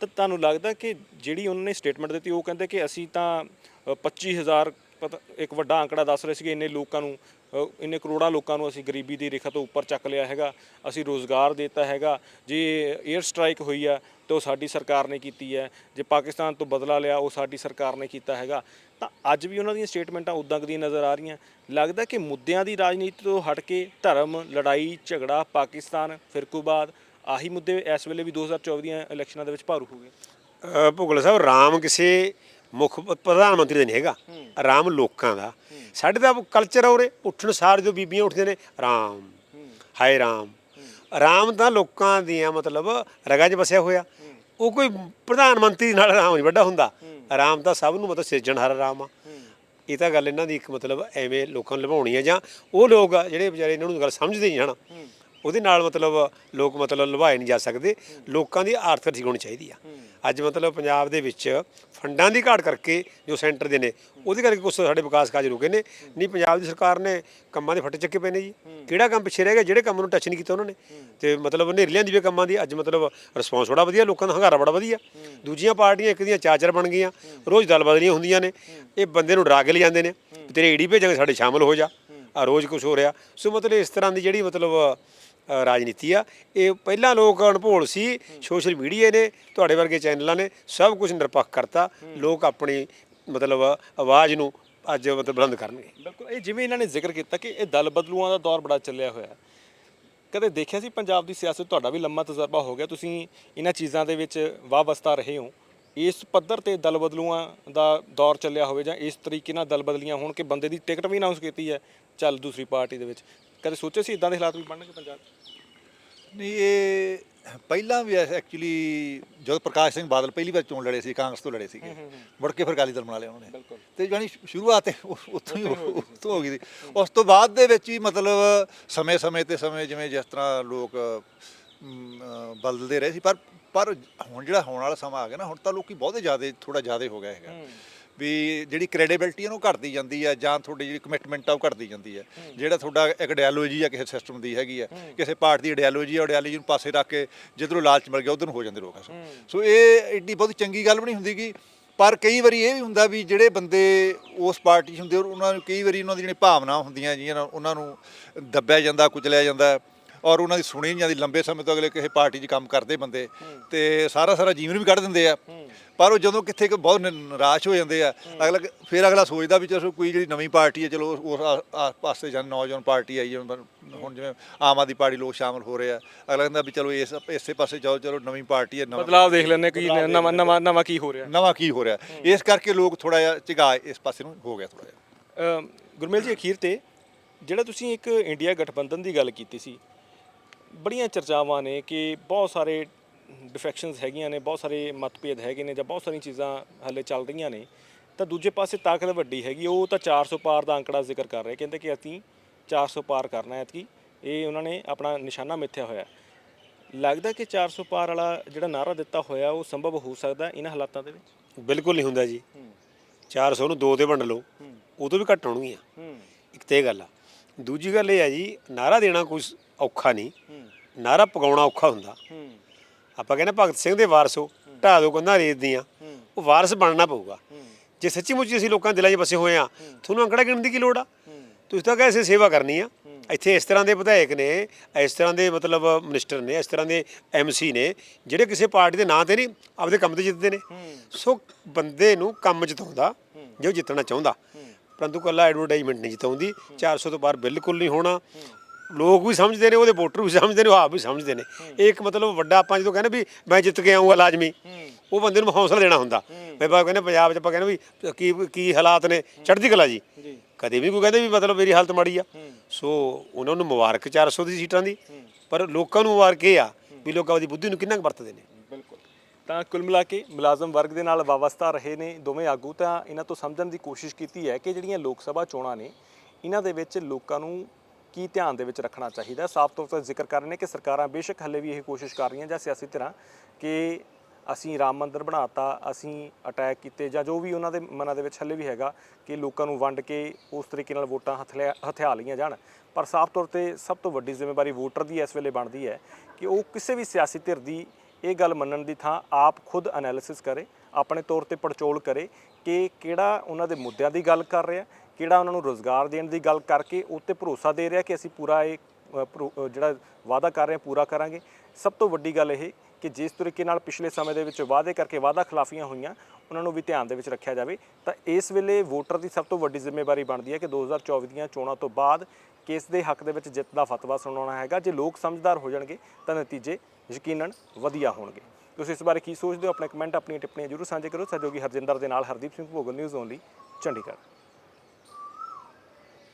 ਤਾਂ ਤੁਹਾਨੂੰ ਲੱਗਦਾ ਕਿ ਜਿਹੜੀ ਉਹਨਾਂ ਨੇ ਸਟੇਟਮੈਂਟ ਦਿੱਤੀ ਉਹ ਕਹਿੰਦੇ ਕਿ ਅਸੀਂ ਤਾਂ ਅ, 25000 ਪਤਾ ਇੱਕ ਵੱਡਾ ਅੰਕੜਾ ਦੱਸ ਰਹੇ ਸੀਗੇ ਇੰਨੇ ਲੋਕਾਂ ਨੂੰ ਇੰਨੇ ਕਰੋੜਾਂ ਲੋਕਾਂ ਨੂੰ ਅਸੀਂ ਗਰੀਬੀ ਦੀ ਰੇਖਾ ਤੋਂ ਉੱਪਰ ਚੱਕ ਲਿਆ ਹੈਗਾ ਅਸੀਂ ਰੋਜ਼ਗਾਰ ਦਿੱਤਾ ਹੈਗਾ ਜੇ 에ਅਰ ਸਟ੍ਰਾਈਕ ਹੋਈ ਆ ਤਾਂ ਉਹ ਸਾਡੀ ਸਰਕਾਰ ਨੇ ਕੀਤੀ ਹੈ ਜੇ ਪਾਕਿਸਤਾਨ ਤੋਂ ਬਦਲਾ ਲਿਆ ਉਹ ਸਾਡੀ ਸਰਕਾਰ ਨੇ ਕੀਤਾ ਹੈਗਾ। ਤਾਂ ਅੱਜ ਵੀ ਉਹਨਾਂ ਦੀਆਂ ਸਟੇਟਮੈਂਟਾਂ ਉਦਾਂ ਦੀਆਂ ਨਜ਼ਰ ਆ ਰਹੀਆਂ। ਲੱਗਦਾ ਕਿ ਮੁੱਦਿਆਂ ਦੀ ਰਾਜਨੀਤੀ ਤੋਂ ਹਟ ਕੇ ਧਰਮ ਲੜਾਈ ਝਗੜਾ ਪਾਕਿਸਤਾਨ ਫਿਰਕੂਬਾਦ ਆਹੀ ਮੁੱਦੇ ਇਸ ਵੇਲੇ ਵੀ 2024 ਦੀਆਂ ਇਲੈਕਸ਼ਨਾਂ ਦੇ ਵਿੱਚ ਭਾਰੂ ਹੋ ਗਏ। ਭੁਗਲ ਸਾਹਿਬ ਰਾਮ ਕਿਸੇ ਮੁੱਖ ਪ੍ਰਧਾਨ ਮੰਤਰੀ ਦਾ ਨਹੀਂ ਹੈਗਾ। ਰਾਮ ਲੋਕਾਂ ਦਾ। ਸਾਡੇ ਤਾਂ ਕਲਚਰ ਆ ਉਰੇ। ਉੱਠਣ ਸਾਰ ਜੋ ਬੀਬੀਆਂ ਉੱਠਦੀਆਂ ਨੇ, ਰਾਮ, ਹਾਏ ਰਾਮ। ਰਾਮ ਤਾਂ ਲੋਕਾਂ ਦੀਆਂ ਮਤਲਬ ਰਗਾਂ 'ਚ ਵਸਿਆ ਹੋਇਆ। ਉਹ ਕੋਈ ਪ੍ਰਧਾਨ ਮੰਤਰੀ ਨਾਲ ਰਾਮ ਨਹੀਂ ਵੱਡਾ ਹੁੰਦਾ। ਰਾਮ ਤਾਂ ਸਭ ਨੂੰ ਮਤਲਬ ਸਿਰਜਣਹਾਰ ਰਾਮ ਆ। ਇਹ ਤਾਂ ਗੱਲ ਇਹਨਾਂ ਦੀ ਇੱਕ ਮਤਲਬ ਐਵੇਂ ਲੋਕਾਂ ਨੂੰ ਲਵਾਉਣੀ ਆ ਜਾਂ ਉਹ ਲੋਕ ਆ ਜਿਹੜੇ ਵਿਚਾਰੇ ਇਹਨਾਂ ਨੂੰ ਗੱਲ ਸਮਝਦੇ ਨਹੀਂ ਹਨ। ਉਹਦੇ ਨਾਲ ਮਤਲਬ ਲੋਕ ਮਤਲਬ ਲਵਾਏ ਨਹੀਂ ਜਾ ਸਕਦੇ। ਲੋਕਾਂ ਦੀ ਆਰਥਿਕ ਠੀਕ ਹੋਣੀ ਚਾਹੀਦੀ ਆ। ਅੱਜ ਮਤਲਬ ਪੰਜਾਬ ਦੇ ਵਿੱਚ ਫੰਡਾਂ ਦੀ ਘਾਟ ਕਰਕੇ ਜੋ ਸੈਂਟਰ ਦੇ ਨੇ ਉਹਦੇ ਕਰਕੇ ਕੁਝ ਸਾਡੇ ਵਿਕਾਸ ਕਾਜ ਰੁਕੇ ਨੇ। ਨਹੀਂ ਪੰਜਾਬ ਦੀ ਸਰਕਾਰ ਨੇ ਕੰਮਾਂ ਦੇ ਫੱਟੇ ਚੱਕੇ ਪਏ ਨੇ ਜੀ। ਕਿਹੜਾ ਕੰਮ ਪਿੱਛੇ ਰਹਿ ਗਿਆ ਜਿਹੜੇ ਕੰਮ ਨੂੰ ਟੱਚ ਨਹੀਂ ਕੀਤਾ ਉਹਨਾਂ ਨੇ। ਤੇ ਮਤਲਬ ਨੇਰਲੀਆਂ ਦੀ ਵੀ ਕੰਮਾਂ ਦੀ ਅੱਜ ਮਤਲਬ ਰਿਸਪੌਂਸ ਬੜਾ ਵਧੀਆ ਲੋਕਾਂ ਦਾ ਹੰਗਾਰਾ ਬੜਾ ਵਧੀਆ। ਦੂਜੀਆਂ ਪਾਰਟੀਆਂ ਇੱਕ ਦੀਆਂ ਚਾਰ ਚਾਰ ਬਣ ਗਈਆਂ। ਰੋਜ਼ ਦਲ ਬਦਲੀਆਂ ਹੁੰਦੀਆਂ ਨੇ। ਇਹ ਬੰਦੇ ਨੂੰ ਡਰਾ ਕੇ ਲੈ ਜਾਂਦੇ ਨੇ। ਤੇਰੇ ਈਡੀ ਭੇਜਾਂਗੇ ਸਾਡੇ ਸ਼ਾਮਲ ਹੋ ਜਾ। ਆ ਰੋਜ਼ ਕੁਝ ਹੋ ਰਿਹਾ। ਸੋ ਮਤਲਬ ਇਸ ਤਰ੍ਹਾਂ ਦੀ ਜਿਹੜੀ ਮਤਲਬ ਅ, ਰਾਜਨੀਤੀ ਆ। ਇਹ ਪਹਿਲਾਂ ਲੋਕ ਅਣਭੋਲ ਸੀ ਸੋਸ਼ਲ ਮੀਡੀਆ ਨੇ ਤੁਹਾਡੇ ਵਰਗੇ ਚੈਨਲਾਂ ਨੇ ਸਭ ਕੁਝ ਨਿਰਪੱਖ ਕਰਤਾ। ਲੋਕ ਆਪਣੀ ਮਤਲਬ ਆਵਾਜ਼ ਨੂੰ ਅੱਜ ਮਤਲਬ ਬੁਲੰਦ ਕਰਨਗੇ। ਬਿਲਕੁਲ ਇਹ ਜਿਵੇਂ ਇਹਨਾਂ ਨੇ ਜ਼ਿਕਰ ਕੀਤਾ ਕਿ ਇਹ ਦਲ ਬਦਲੂਆਂ ਦਾ ਦੌਰ ਬੜਾ ਚੱਲਿਆ ਹੋਇਆ। ਹੈ। ਕਦੇ ਦੇਖਿਆ ਸੀ ਪੰਜਾਬ ਦੀ ਸਿਆਸਤ ਤੁਹਾਡਾ ਵੀ ਲੰਮਾ ਤਜਰਬਾ ਹੋ ਗਿਆ? ਤੁਸੀਂ ਇਹਨਾਂ ਚੀਜ਼ਾਂ ਦੇ ਵਿੱਚ ਵਾਵਸਤਾ ਰਹੇ ਹੋ। ਇਸ ਪੱਧਰ ਤੇ ਦਲ ਬਦਲੂਆਂ ਦਾ ਦੌਰ ਚੱਲਿਆ ਹੋਵੇ ਜਾਂ ਇਸ ਤਰੀਕੇ ਨਾਲ ਦਲ ਬਦਲੀਆਂ ਹੋਣ ਕਿ ਬੰਦੇ ਦੀ ਟਿਕਟ ਵੀ ਅਨਾਉਂਸ ਕੀਤੀ ਹੈ ਚੱਲ ਦੂਸਰੀ ਪਾਰਟੀ ਦੇ ਵਿੱਚ। ਕਦੇ ਸੋਚਿਆ ਸੀ ਇਦਾਂ ਦੇ ਹਾਲਾਤ ਵੀ ਬਣਨਗੇ ਪੰਜਾਬ 'ਚ? ਨਹੀਂ ਇਹ ਪਹਿਲਾਂ ਵੀ ਐਕਚੁਅਲੀ ਜਦੋਂ ਪ੍ਰਕਾਸ਼ ਸਿੰਘ ਬਾਦਲ ਪਹਿਲੀ ਵਾਰ ਚੋਣ ਲੜੇ ਸੀ ਕਾਂਗਰਸ ਤੋਂ ਲੜੇ ਸੀਗੇ। ਮੁੜ ਕੇ ਫਿਰ ਅਕਾਲੀ ਦਲ ਬਣਾ ਲਿਆ ਉਹਨਾਂ। ਨੇ ਬਿਲਕੁਲ। ਤੇ ਜਾਨੀ ਸ਼ੁਰੂਆਤ ਉੱਥੋਂ ਹੀ ਉੱਥੋਂ ਹੋ ਗਈ ਸੀ। ਉਸ ਤੋਂ ਬਾਅਦ ਦੇ ਵਿੱਚ ਵੀ ਮਤਲਬ ਸਮੇਂ-ਸਮੇਂ ਤੇ ਸਮੇਂ ਜਿਵੇਂ ਜਿਸ ਤਰ੍ਹਾਂ ਲੋਕ ਅਮ, ਅਹ, ਬਦਲਦੇ ਰਹੇ ਸੀ। ਪਰ ਪਰ ਹੁਣ ਜਿਹੜਾ ਹੋਣ ਵਾਲਾ ਸਮਾਂ ਆ ਗਿਆ ਨਾ ਹੁਣ ਤਾਂ ਲੋਕੀ ਬਹੁਤੇ ਜ਼ਿਆਦਾ ਥੋੜਾ ਜ਼ਿਆਦਾ ਹੋ ਗਿਆ ਹੈਗਾ। ਵੀ ਜਿਹੜੀ ਕ੍ਰੈਡੀਬਿਲਟੀ ਹੈ ਉਹ ਘਟਦੀ ਜਾਂਦੀ ਹੈ ਜਾਂ ਤੁਹਾਡੀ ਜਿਹੜੀ ਕਮਿਟਮੈਂਟ ਆ ਉਹ ਘਟਦੀ ਜਾਂਦੀ ਹੈ। ਜਿਹੜਾ ਤੁਹਾਡਾ ਇੱਕ ਆਈਡੀਓਲੋਜੀ ਆ ਕਿਸੇ ਸਿਸਟਮ ਦੀ ਹੈਗੀ ਹੈ। ਕਿਸੇ ਪਾਰਟੀ ਦੀ ਆਈਡੀਓਲੋਜੀ ਆ ਆਈਡੀਓਲੋਜੀ ਨੂੰ ਪਾਸੇ ਰੱਖ ਕੇ ਜਿੱਧਰੋਂ ਲਾਲਚ ਮਿਲ ਗਿਆ ਉਧਰ ਨੂੰ ਹੋ ਜਾਂਦੇ ਲੋਕ ਸੋ ਇਹ ਐਡੀ ਬਹੁਤ ਚੰਗੀ ਗੱਲ ਵੀ ਨਹੀਂ ਹੁੰਦੀ ਕਿ ਪਰ ਕਈ ਵਾਰੀ ਇਹ ਵੀ ਹੁੰਦਾ ਵੀ ਜਿਹੜੇ ਬੰਦੇ ਉਸ ਪਾਰਟੀ 'ਚ ਹੁੰਦੇ ਉਹਨਾਂ ਨੂੰ ਕਈ ਵਾਰੀ ਉਹਨਾਂ ਦੀ ਜਿਹੜੀ ਭਾਵਨਾ ਹੁੰਦੀਆਂ ਨਾਲ ਉਹਨਾਂ ਨੂੰ ਦੱਬਿਆ ਜਾਂਦਾ ਕੁਚਲਿਆ ਜਾਂਦਾ ਔਰ ਉਹਨਾਂ ਦੀ ਸੁਣੀ ਨਹੀਂ ਜਾਂਦੀ। ਲੰਬੇ ਸਮੇਂ ਤੋਂ ਅਗਲੇ ਕਿਸੇ ਪਾਰਟੀ 'ਚ ਕੰਮ ਕਰਦੇ ਬੰਦੇ ਤੇ ਸਾਰਾ ਸਾਰਾ ਜੀਵਨ ਵੀ ਕੱਢ ਦਿੰਦੇ ਆ। ਪਰ ਉਹ ਜਦੋਂ ਕਿੱਥੇ ਕੁ ਬਹੁਤ ਨ- ਨਿਰਾਸ਼ ਹੋ ਜਾਂਦੇ ਆ ਅਗਲਾ ਫਿਰ ਅਗਲਾ ਸੋਚਦਾ ਵੀ ਚਲੋ ਕੋਈ ਜਿਹੜੀ ਨਵੀਂ ਪਾਰਟੀ ਹੈ ਚਲੋ ਉਸ ਆ- ਆ- ਪਾਸੇ ਜਾਂ ਨੌਜਵਾਨ ਪਾਰਟੀ ਆਈ ਹੈ, ਹੁਣ ਹੁਣ ਜਿਵੇਂ ਆਮ ਆਦਮੀ ਪਾਰਟੀ ਲੋਕ ਸ਼ਾਮਲ ਹੋ ਰਹੇ ਆ ਅਗਲਾ ਕਹਿੰਦਾ ਵੀ ਚਲੋ ਇਸ ਇਸੇ ਪਾਸੇ ਜਾਓ ਚਲੋ ਨਵੀਂ ਪਾਰਟੀ ਹੈ ਨਵਾਂ ਬਦਲਾਅ ਦੇਖ ਲੈਣੇ ਕਿ ਨਵਾਂ ਨਵਾਂ ਨਵਾਂ ਕੀ ਹੋ ਰਿਹਾ। ਨਵਾਂ ਕੀ ਹੋ ਰਿਹਾ। ਇਸ ਕਰਕੇ ਲੋਕ ਥੋੜਾ ਜਿਹਾ ਝਿਗਾ ਇਸ ਪਾਸੇ ਨੂੰ ਹੋ ਗਿਆ ਥੋੜਾ ਜਿਹਾ। ਅਮ ਗੁਰਮੇਲ ਜੀ ਅਖੀਰ ਤੇ ਜਿਹੜਾ ਤੁਸੀਂ ਇੱਕ ਇੰਡੀਆ ਗਠਬੰਧਨ ਦੀ ਗੱਲ ਕੀਤੀ ਸੀ ਬੜੀਆਂ ਚਰਚਾਵਾਂ ਨੇ ਕਿ ਬਹੁਤ ਸਾਰੇ ਡਿਫੈਕਸ਼ਨਸ ਹੈਗੀਆਂ ਨੇ ਬਹੁਤ ਸਾਰੇ ਮਤਭੇਦ ਹੈਗੇ ਨੇ ਜਾਂ ਬਹੁਤ ਸਾਰੀਆਂ ਚੀਜ਼ਾਂ ਹੱਲੇ ਚੱਲ ਰਹੀਆਂ ਨੇ ਤਾਂ ਦੂਜੇ ਪਾਸੇ ਤਾਕਤ ਵੱਡੀ ਹੈਗੀ ਉਹ ਤਾਂ 400 ਪਾਰ ਦਾ ਅੰਕੜਾ ਜ਼ਿਕਰ ਕਰ ਰਹੇ ਕਹਿੰਦੇ ਕਿ ਅਸੀਂ 400 ਪਾਰ ਕਰਨਾ ਹੈ ਐਤਕੀ ਇਹ ਉਹਨਾਂ ਨੇ ਆਪਣਾ ਨਿਸ਼ਾਨਾ ਮਿੱਥਿਆ ਹੋਇਆ ਲੱਗਦਾ ਕਿ 400 ਪਾਰ ਵਾਲਾ ਜਿਹੜਾ ਨਾਰਾ ਦਿੱਤਾ ਹੋਇਆ ਉਹ ਸੰਭਵ ਹੋ ਸਕਦਾ ਇਹਨਾਂ ਹਾਲਾਤਾਂ ਦੇ ਵਿੱਚ? ਬਿਲਕੁਲ ਨਹੀਂ ਹੁੰਦਾ ਜੀ। 400 ਨੂੰ ਦੋ ਤੇ ਵੰਡ ਲਓ ਉਹ ਤੋਂ ਵੀ ਘੱਟ ਹੋਣਗੀਆਂ। ਇੱਕ ਤੇ ਇਹ ਗੱਲ ਆ। ਦੂਜੀ ਗੱਲ ਇਹ ਆ ਜੀ ਨਾਰਾ ਦੇਣਾ ਕੁਝ ਔਖਾ ਨਹੀਂ। ਨਾਰਾ ਪਗਾਉਣਾ ਔਖਾ ਹੁੰਦਾ। ਆਪਾਂ ਕਹਿੰਦੇ ਭਗਤ ਸਿੰਘ ਦੇ ਵਾਰਸੋ ਢਾਹ ਦੋ ਕੰਧਾਂ ਰੇਤ ਦੀਆਂ। ਉਹ ਵਾਰਸ ਬਣਨਾ ਪਊਗਾ। ਜੇ ਸੱਚੀ ਮੁੱਚੀ ਅਸੀਂ ਲੋਕਾਂ ਦੇ ਦਿਲਾਂ 'ਚ ਵਸੇ ਹੋਏ ਆ ਤੁਹਾਨੂੰ ਅੰਕੜਾ ਗਿਣਨ ਦੀ ਕੀ ਲੋੜ ਆ? ਤੁਸੀਂ ਤਾਂ ਕਹੇ ਅਸੀਂ ਸੇਵਾ ਕਰਨੀ ਆ। ਇੱਥੇ ਇਸ ਤਰ੍ਹਾਂ ਦੇ ਵਿਧਾਇਕ ਨੇ ਇਸ ਤਰ੍ਹਾਂ ਦੇ ਮਤਲਬ ਮਿਨਿਸਟਰ ਨੇ ਇਸ ਤਰ੍ਹਾਂ ਦੇ ਐਮਸੀ ਨੇ ਜਿਹੜੇ ਕਿਸੇ ਪਾਰਟੀ ਦੇ ਨਾਂ ਤੇ ਨਹੀਂ ਆਪਦੇ ਕੰਮ ਤੇ ਜਿੱਤਦੇ ਨੇ। ਸੋ ਬੰਦੇ ਨੂੰ ਕੰਮ ਜਿਤਾਉਂਦਾ ਜੇ ਜਿੱਤਣਾ ਚਾਹੁੰਦਾ। ਪਰੰਤੂ ਕੱਲਾ ਐਡਵਰਟਾਈਜ਼ਮੈਂਟ ਨਹੀਂ ਜਿਤਾਉਂਦੀ। 400 ਤੋਂ ਬਾਹਰ ਬਿਲਕੁਲ ਨਹੀਂ ਹੋਣਾ। ਲੋਕ ਵੀ ਸਮਝਦੇ ਨੇ ਉਹਦੇ ਵੋਟਰ ਵੀ ਸਮਝਦੇ ਨੇ ਉਹ ਆਪ ਵੀ ਸਮਝਦੇ ਨੇ। ਇਹ ਇੱਕ ਮਤਲਬ ਵੱਡਾ ਆਪਾਂ ਜਦੋਂ ਕਹਿੰਦੇ ਵੀ ਮੈਂ ਜਿੱਤ ਕੇ ਆਉਂਗਾ ਲਾਜ਼ਮੀ ਉਹ ਬੰਦੇ ਨੂੰ ਹੌਸਲਾ ਦੇਣਾ ਹੁੰਦਾ। ਮੈਂ ਬਾ ਕਹਿੰਦੇ ਪੰਜਾਬ 'ਚ ਆਪਾਂ ਕਹਿੰਦੇ ਵੀ ਕੀ ਕੀ ਹਾਲਾਤ ਨੇ ਚੜ੍ਹਦੀ ਕਲਾ ਜੀ। ਜੀ। ਕਦੇ ਵੀ ਕੋਈ ਕਹਿੰਦੇ ਵੀ ਮਤਲਬ ਮੇਰੀ ਹਾਲਤ ਮਾੜੀ ਆ। ਸੋ ਉਹਨਾਂ ਨੂੰ ਮੁਬਾਰਕ 400 ਦੀ ਸੀਟਾਂ ਦੀ ਪਰ ਲੋਕਾਂ ਨੂੰ ਮੁਬਾਰਕ ਇਹ ਆ ਵੀ ਲੋਕਾਂ ਦੀ ਬੁੱਧੀ ਨੂੰ ਕਿੰਨਾ ਕੁ ਵਰਤਦੇ ਨੇ। ਬਿਲਕੁਲ। ਤਾਂ ਕੁੱਲ ਮਿਲਾ ਕੇ ਮੁਲਾਜ਼ਮ ਵਰਗ ਦੇ ਨਾਲ ਵਾਵਸਤਾ ਰਹੇ ਨੇ ਦੋਵੇਂ ਆਗੂ। ਤਾਂ ਇਹਨਾਂ ਤੋਂ ਸਮਝਣ ਦੀ ਕੋਸ਼ਿਸ਼ ਕੀਤੀ ਹੈ ਕਿ ਜਿਹੜੀਆਂ ਲੋਕ ਸਭਾ ਚੋਣਾਂ ਨੇ ਇਹਨਾਂ ਦੇ ਵਿੱਚ ਲੋਕਾਂ ਨੂੰ ਕੀ ਧਿਆਨ ਦੇ ਵਿੱਚ ਰੱਖਣਾ ਚਾਹੀਦਾ? ਸਾਫ਼ ਤੌਰ ਤੇ ਜ਼ਿਕਰ ਕਰ ਰਹੇ ਨੇ ਕਿ ਸਰਕਾਰਾਂ ਬੇਸ਼ੱਕ ਹੱਲੇ ਵੀ ਇਹ ਕੋਸ਼ਿਸ਼ ਕਰ ਰਹੀਆਂ ਜਾਂ ਸਿਆਸੀ ਧਿਰਾਂ ਕਿ ਅਸੀਂ ਰਾਮ ਮੰਦਿਰ ਬਣਾਤਾ, ਅਸੀਂ ਅਟੈਕ ਕੀਤੇ ਜਾਂ ਜੋ ਵੀ ਉਹਨਾਂ ਦੇ ਮਨਾਂ ਦੇ ਵਿੱਚ ਹੱਲੇ ਵੀ ਹੈਗਾ ਕਿ ਲੋਕਾਂ ਨੂੰ ਵੰਡ ਕੇ ਉਸ ਤਰੀਕੇ ਨਾਲ ਵੋਟਾਂ ਹਥਲਿਆ, ਹਥਿਆ ਲਈਆਂ ਜਾਣ। ਪਰ ਸਾਫ਼ ਤੌਰ ਤੇ ਸਭ ਤੋਂ ਵੱਡੀ ਜ਼ਿੰਮੇਵਾਰੀ ਵੋਟਰ ਦੀ ਇਸ ਵੇਲੇ ਬਣਦੀ ਹੈ ਕਿ ਉਹ ਕਿਸੇ ਵੀ ਸਿਆਸੀ ਧਿਰ ਦੀ ਇਹ ਗੱਲ ਮੰਨਣ ਦੀ ਥਾਂ ਆਪ ਖੁਦ ਐਨਾਲਿਸਿਸ ਕਰੇ, ਆਪਣੇ ਤੌਰ ਤੇ ਪੜਚੋਲ ਕਰੇ ਕਿ ਕਿਹੜਾ ਉਹਨਾਂ ਦੇ ਮੁੱਦਿਆਂ ਦੀ ਗੱਲ ਕਰ ਰਿਹਾ ਕਿਹੜਾ ਉਹਨਾਂ ਨੂੰ ਰੋਜ਼ਗਾਰ ਦੇਣ ਦੀ ਗੱਲ ਕਰਕੇ ਉੱਤੇ ਭਰੋਸਾ ਦੇ ਰਿਹਾ ਕਿ ਅਸੀਂ ਪੂਰਾ ਇਹ ਅ, ਜਿਹੜਾ ਵਾਅਦਾ ਕਰ ਰਹੇ ਹਾਂ ਪੂਰਾ ਕਰਾਂਗੇ। ਸਭ ਤੋਂ ਵੱਡੀ ਗੱਲ ਇਹ ਕਿ ਜਿਸ ਤਰੀਕੇ ਨਾਲ ਪਿਛਲੇ ਸਮੇਂ ਦੇ ਵਿੱਚ ਵਾਅਦੇ ਕਰਕੇ ਵਾਅਦਾ ਖਿਲਾਫੀਆਂ ਹੋਈਆਂ ਉਹਨਾਂ ਨੂੰ ਵੀ ਧਿਆਨ ਦੇ ਵਿੱਚ ਰੱਖਿਆ ਜਾਵੇ। ਤਾਂ ਇਸ ਵੇਲੇ ਵੋਟਰ ਦੀ ਸਭ ਤੋਂ ਵੱਡੀ ਜ਼ਿੰਮੇਵਾਰੀ ਬਣਦੀ ਹੈ ਕਿ 2024 ਦੀਆਂ ਚੋਣਾਂ ਤੋਂ ਬਾਅਦ ਕਿਸ ਦੇ ਹੱਕ ਦੇ ਵਿੱਚ ਜਿੱਤ ਦਾ ਫਤਵਾ ਸੁਣਾਉਣਾ ਹੈਗਾ। ਜੇ ਲੋਕ ਸਮਝਦਾਰ ਹੋ ਜਾਣਗੇ ਤਾਂ ਨਤੀਜੇ ਯਕੀਨਨ ਵਧੀਆ ਹੋਣਗੇ। ਤੁਸੀਂ ਇਸ ਬਾਰੇ ਕੀ ਸੋਚਦੇ ਹੋ? ਆਪਣੇ ਕਮੈਂਟ ਆਪਣੀਆਂ ਟਿੱਪਣੀਆਂ ਜ਼ਰੂਰ ਸਾਂਝੇ ਕਰੋ। ਸਹਿਯੋਗੀ ਹਰਜਿੰਦਰ ਦੇ ਨਾਲ ਹਰਦੀਪ ਸਿੰਘ ਭੋਗਲ ਨਿਊਜ਼ ਓਨਲੀ ਚੰਡੀਗੜ੍ਹ।